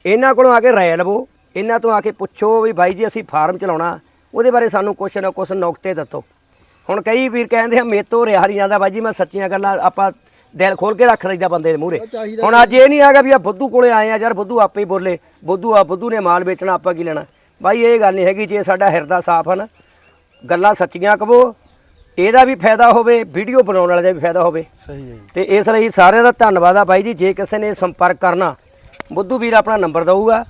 ਇਹਨਾਂ ਕੋਲੋਂ ਆ ਕੇ ਰਾਇ ਲਵੋ ਇਹਨਾਂ ਤੋਂ ਆ ਕੇ ਪੁੱਛੋ ਵੀ ਬਾਈ ਜੀ ਅਸੀਂ ਫਾਰਮ ਚਲਾਉਣਾ ਉਹਦੇ ਬਾਰੇ ਸਾਨੂੰ ਕੁਛ ਨਾ ਕੁਛ ਨੁਕਤੇ ਦੱਸੋ। ਹੁਣ ਕਈ ਵੀਰ ਕਹਿੰਦੇ ਆ ਮੇਤੋਂ ਰਿਹਾ ਨਹੀਂ ਜਾਂਦਾ ਬਾਈ ਜੀ ਮੈਂ ਸੱਚੀਆਂ ਗੱਲਾਂ ਆਪਾਂ ਦਿਲ ਖੋਲ ਕੇ ਰੱਖ ਲਈਦਾ ਬੰਦੇ ਦੇ ਮੂਹਰੇ। ਹੁਣ ਅੱਜ ਇਹ ਨਹੀਂ ਹੈਗਾ ਵੀ ਆ ਬੁੱਧੂ ਕੋਲੇ ਆਏ ਆ ਯਾਰ ਬੁੱਧੂ ਆਪੇ ਹੀ ਬੋਲੇ ਬੁੱਧੂ ਆ ਬੁੱਧੂ ਨੇ ਮਾਲ ਵੇਚਣਾ ਆਪਾਂ ਕੀ ਲੈਣਾ? ਬਾਈ ਇਹ ਗੱਲ ਨਹੀਂ ਹੈਗੀ ਜੇ ਸਾਡਾ ਹਿਰਦਾ ਸਾਫ਼ ਹਨ ਗੱਲਾਂ ਸੱਚੀਆਂ ਕਹੋ ਇਹਦਾ ਵੀ ਫਾਇਦਾ ਹੋਵੇ ਵੀਡੀਓ ਬਣਾਉਣ ਵਾਲੇ ਦਾ ਵੀ ਫਾਇਦਾ ਹੋਵੇ। ਸਹੀ ਹੈ ਤੇ ਇਸ ਲਈ ਸਾਰਿਆਂ ਦਾ ਧੰਨਵਾਦ ਆ ਬਾਈ ਜੀ ਜੇ ਕਿਸੇ ਨੇ ਸੰਪਰਕ ਕਰਨਾ ਬੁੱਧੂ ਵੀਰ ਆਪਣਾ ਨੰਬਰ ਦਊਗਾ।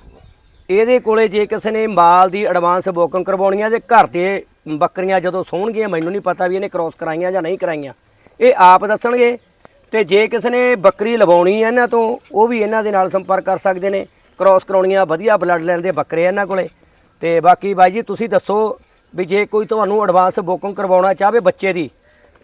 ਇਹਦੇ ਕੋਲੇ ਜੇ ਕਿਸੇ ਨੇ ਮਾਲ ਦੀ ਐਡਵਾਂਸ ਬੁਕਿੰਗ ਕਰਵਾਉਣੀ ਆ ਤੇ ਘਰ ਦੇ ਬੱਕਰੀਆਂ ਜਦੋਂ ਸੌਣਗੀਆਂ ਮੈਨੂੰ ਨਹੀਂ ਪਤਾ ਵੀ ਇਹਨੇ ਕ੍ਰੋਸ ਕਰਾਈਆਂ ਜਾਂ ਨਹੀਂ ਕਰਾਈਆਂ। ਇਹ ਆਪ ਦੱਸਣਗੇ ਤੇ ਜੇ ਕਿਸੇ ਨੇ ਬੱਕਰੀ ਲਵਾਉਣੀ ਹੈ ਇਹਨਾਂ ਤੋਂ ਉਹ ਵੀ ਇਹਨਾਂ ਦੇ ਨਾਲ ਸੰਪਰਕ ਕਰ ਸਕਦੇ ਨੇ। ਕ੍ਰੋਸ ਕਰਾਉਣੀਆਂ ਵਧੀਆ ਬਲੱਡ ਲਾਈਨ ਦੇ ਬੱਕਰੇ ਇਹਨਾਂ ਕੋਲੇ। ਤੇ ਬਾਕੀ ਬਾਈ ਜੀ ਤੁਸੀਂ ਦੱਸੋ ਵੀ ਜੇ ਕੋਈ ਤੁਹਾਨੂੰ ਐਡਵਾਂਸ ਬੁਕਿੰਗ ਕਰਵਾਉਣਾ ਚਾਹਵੇ ਬੱਚੇ ਦੀ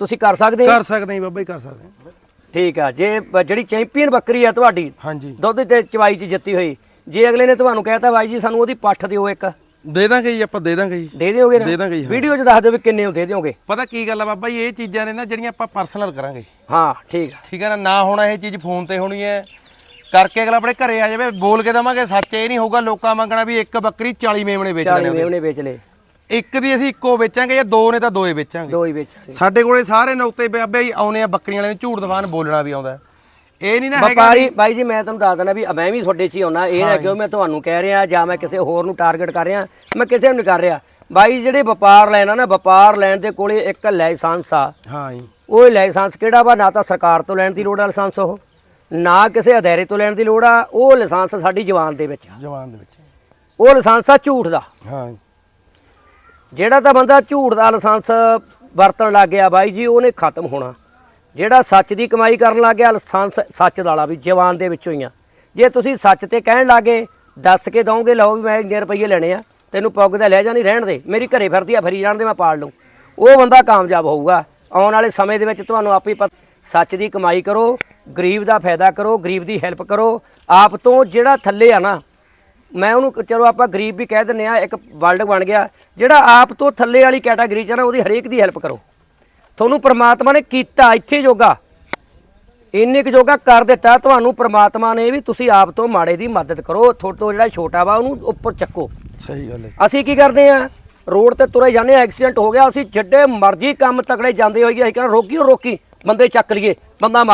ਤੁਸੀਂ ਕਰ ਸਕਦੇ ਹੋ? ਕਰ ਸਕਦੇ ਹਾਂ ਬਾਬਾ ਜੀ ਕਰ ਸਕਦੇ ਹਾਂ। ਠੀਕ ਆ ਜੇ ਜਿਹੜੀ ਚੈਂਪੀਅਨ ਬੱਕਰੀ ਆ ਤੁਹਾਡੀ ਹਾਂਜੀ। ਦੁੱਧ ਤੇ ਚਵਾਈ 'ਚ ਜਿੱਤੀ ਹੋਈ ਜੇ ਅਗਲੇ ਨੇ ਤੁਹਾਨੂੰ ਕਹਿਤਾ ਬਾਈ ਜੀ ਸਾਨੂੰ ਉਹਦੀ ਪੱਠ ਦਿਓ ਇੱਕ। ਦੇ ਦਾਂਗੇ ਜੀ ਆਪਾਂ ਦੇ ਦਾਂਗੇ ਜੀ। ਦੇ ਦਿਓਗੇ ਨਾ? ਦੇ ਦਾਂਗੇ ਜੀ, ਹਾਂ। ਵੀਡੀਓ 'ਚ ਦੱਸ ਦਿਓ ਵੀ ਕਿੰਨੇ ਨੂੰ ਦੇ ਦਿਓਗੇ। ਪਤਾ ਕੀ ਗੱਲ ਆ ਬਾਬਾ ਜੀ ਇਹ ਚੀਜ਼ਾਂ ਨੇ ਨਾ ਜਿਹੜੀਆਂ ਆਪਾਂ ਪਰਸਨਲ ਕਰਾਂਗੇ। ਹਾਂ ਠੀਕ ਆ। ਠੀਕ ਹੈ ਨਾ ਨਾ ਹੋਣਾ ਇਹ ਚੀਜ਼ ਫੋਨ ਤੇ ਹੋਣੀ ਹੈ। ਕਰਕੇ ਅਗਲਾ ਆਪਣੇ ਘਰੇ ਆ ਜਾਵੇ ਬੋਲ ਕੇ ਦਵਾਂਗੇ ਸੱਚ ਇਹ ਨਹੀਂ ਹੋਊਗਾ ਲੋਕਾਂ ਮੰਗਣਾ ਵੀ ਇੱਕ ਬੱਕਰੀ 40 ਮੇਮਣੇ ਵੇਚ 40 ਲੈਣੇ ਮੇਵਨੇ ਵੇਚ ਲਏ। ਇੱਕ ਦੀ ਅਸੀਂ ਇੱਕੋ ਵੇਚਾਂਗੇ ਜਾਂ ਦੋ ਨੇ ਤਾਂ ਦੋਏ ਵੇਚਾਂਗੇ। ਦੋ ਹੀ ਵੇਚਾਂਗੇ। ਸਾਡੇ ਕੋਲੇ ਸਾਰੇ ਨੌਤੇ ਬਾਬੇ ਆਉਨੇ ਆ ਬੱਕਰੀਆਂ ਵਾਲੇ ਨੂੰ ਝੂਠ ਦਵਾਨ ਬੋਲਣਾ ਵੀ ਆਉਂਦਾ। ਇਹ ਨਹੀਂ ਨਾ ਹੈਗਾ ਵਪਾਰੀ ਬਾਈ ਜੀ ਮੈਂ ਤੁਹਾਨੂੰ ਦੱਸ ਦਿੰਦਾ ਵੀ ਮੈਂ ਵੀ ਤੁਹਾਡੇ 'ਚ ਹੀ ਆਉਣਾ। ਇਹ ਨਾ ਕਿਉਂ ਮੈਂ ਤੁਹਾਨੂੰ ਕਹਿ ਰਿਹਾ ਜਾਂ ਮੈਂ ਕਿਸੇ ਹੋਰ ਨੂੰ ਟਾਰਗੇਟ ਕਰ ਰਿਹਾ ਮੈਂ ਕਿਸੇ ਨੂੰ ਨਹੀਂ ਕਰ ਰਿਹਾ। ਬਾਈ ਜਿਹੜੇ ਵਪਾਰ ਲੈਣਾ ਨਾ ਵਪਾਰ ਲੈਣ ਦੇ ਕੋਲੇ ਇੱਕ ਲਾਇਸੈਂਸ ਆ। ਹਾਂ ਜੀ ਉਹ ਲਾਇਸੈਂਸ ਕਿਹੜਾ ਵਾ? ਨਾ ਤਾਂ ਸਰਕਾਰ ਤੋਂ ਲੈਣ ਦੀ ਲੋੜ ਆ ਲਾਇਸੈਂਸ ਉਹ। ਨਾ ਕਿਸੇ ਅਦਾਰੇ ਤੋਂ ਲੈਣ ਦੀ ਲੋੜ ਆ। ਉਹ ਲਾਇਸੈਂਸ ਸਾਡੀ ਜਵਾਨ ਦੇ ਵਿੱਚ ਆ। ਜਵਾਨ ਦੇ ਵਿੱਚ। ਉਹ ਲਾਇਸੈਂਸ ਆ ਝੂਠ ਦਾ। ਹਾਂ ਜੀ। ਜਿਹੜਾ ਤਾਂ ਬੰਦਾ ਝੂਠ ਦਾ ਲਾਇਸੈਂਸ ਵਰਤਣ ਲੱਗ ਗਿਆ ਬਾਈ ਜੀ ਉਹਨੇ ਖਤਮ ਹੋਣਾ। ਜਿਹੜਾ ਸੱਚ ਦੀ ਕਮਾਈ ਕਰਨ ਲੱਗ ਗਿਆ ਲਾਇਸੈਂਸ ਸੱਚ ਦਾ ਵੀ, ਜਵਾਨ ਦੇ ਵਿੱਚੋਂ ਹੀ ਆ। ਜੇ ਤੁਸੀਂ ਸੱਚ ਤੇ ਕਹਿਣ ਲੱਗੇ, ਦੱਸ ਕੇ ਦਓਗੇ, ਲਓ ਵੀ ਮੈਂ ਇੰਨੇ ਰੁਪਏ ਲੈਣੇ ਆ, ਤੈਨੂੰ ਪੁੱਗਦਾ ਲੈ ਜਾ ਨਹੀਂ ਰਹਿਣ ਦੇ, ਮੇਰੀ ਘਰੇ ਫਿਰਦੀ ਆ, ਫਰੀ ਜਾਣ ਦੇ, ਮੈਂ ਪਾਲ ਲਊ। ਉਹ ਬੰਦਾ ਕਾਮਯਾਬ ਹੋਊਗਾ। ਆਉਣ ਵਾਲੇ ਸਮੇਂ ਦੇ ਵਿੱਚ ਤੁਹਾਨੂੰ ਆਪੇ ਹੀ ਪਤਾ, ਸੱਚ ਦੀ ਕਮਾਈ ਕਰੋ, ਗਰੀਬ ਦਾ ਫਾਇਦਾ ਕਰੋ, ਗਰੀਬ ਦੀ ਹੈਲਪ ਕਰੋ। ਆਪ ਤੋਂ ਜਿਹੜਾ ਥੱਲੇ ਆ ਨਾ, ਮੈਂ ਉਹਨੂੰ ਚਲੋ ਆਪਾਂ ਗਰੀਬ ਵੀ ਕਹਿ ਦਿੰਨੇ ਆ, ਇੱਕ ਵਰਲਡ ਬਣ ਗਿਆ। ਜਿਹੜਾ ਆਪ ਤੋਂ ਥੱਲੇ ਵਾਲੀ ਕੈਟਾਗਰੀ ਚ ਆ ਨਾ, ਉਹਦੀ ਹਰੇਕ ਦੀ ਹੈਲਪ ਕਰੋ। ਤੁਹਾਨੂੰ ਪ੍ਰਮਾਤਮਾ ਨੇ ਕੀਤਾ ਇੱਥੇ ਜੋਗਾ। ਇੰਨੇ ਕੁ ਜੋਗਾ ਕਰ ਦਿੱਤਾ ਤੁਹਾਨੂੰ ਪ੍ਰਮਾਤਮਾ ਨੇ ਵੀ ਤੁਸੀਂ ਆਪ ਤੋਂ ਮਾੜੇ ਦੀ ਮਦਦ ਕਰੋ ਤੋਂ ਜਿਹੜਾ ਛੋਟਾ ਵਾ ਉਹਨੂੰ ਉੱਪਰ ਚੱਕੋ। ਸਹੀ ਗੱਲ ਹੈ ਅਸੀਂ ਕੀ ਕਰਦੇ ਆ? ਰੋਡ ਤੇ ਤੁਰੇ ਜਾਂਦੇ ਆ ਐਕਸੀਡੈਂਟ ਹੋ ਗਿਆ ਅਸੀਂ ਜਿੱਡੇ ਮਰਜ਼ੀ ਕੰਮ ਤਕੜੇ ਜਾਂਦੇ ਹੋਈਏ ਅਸੀਂ ਕਹਿੰਦੇ ਰੋਕੀ ਉਹ ਰੋਕੀ ਬੰਦੇ ਚੱਕ ਲਈਏ ਬੰਦਾ ਮਾਰ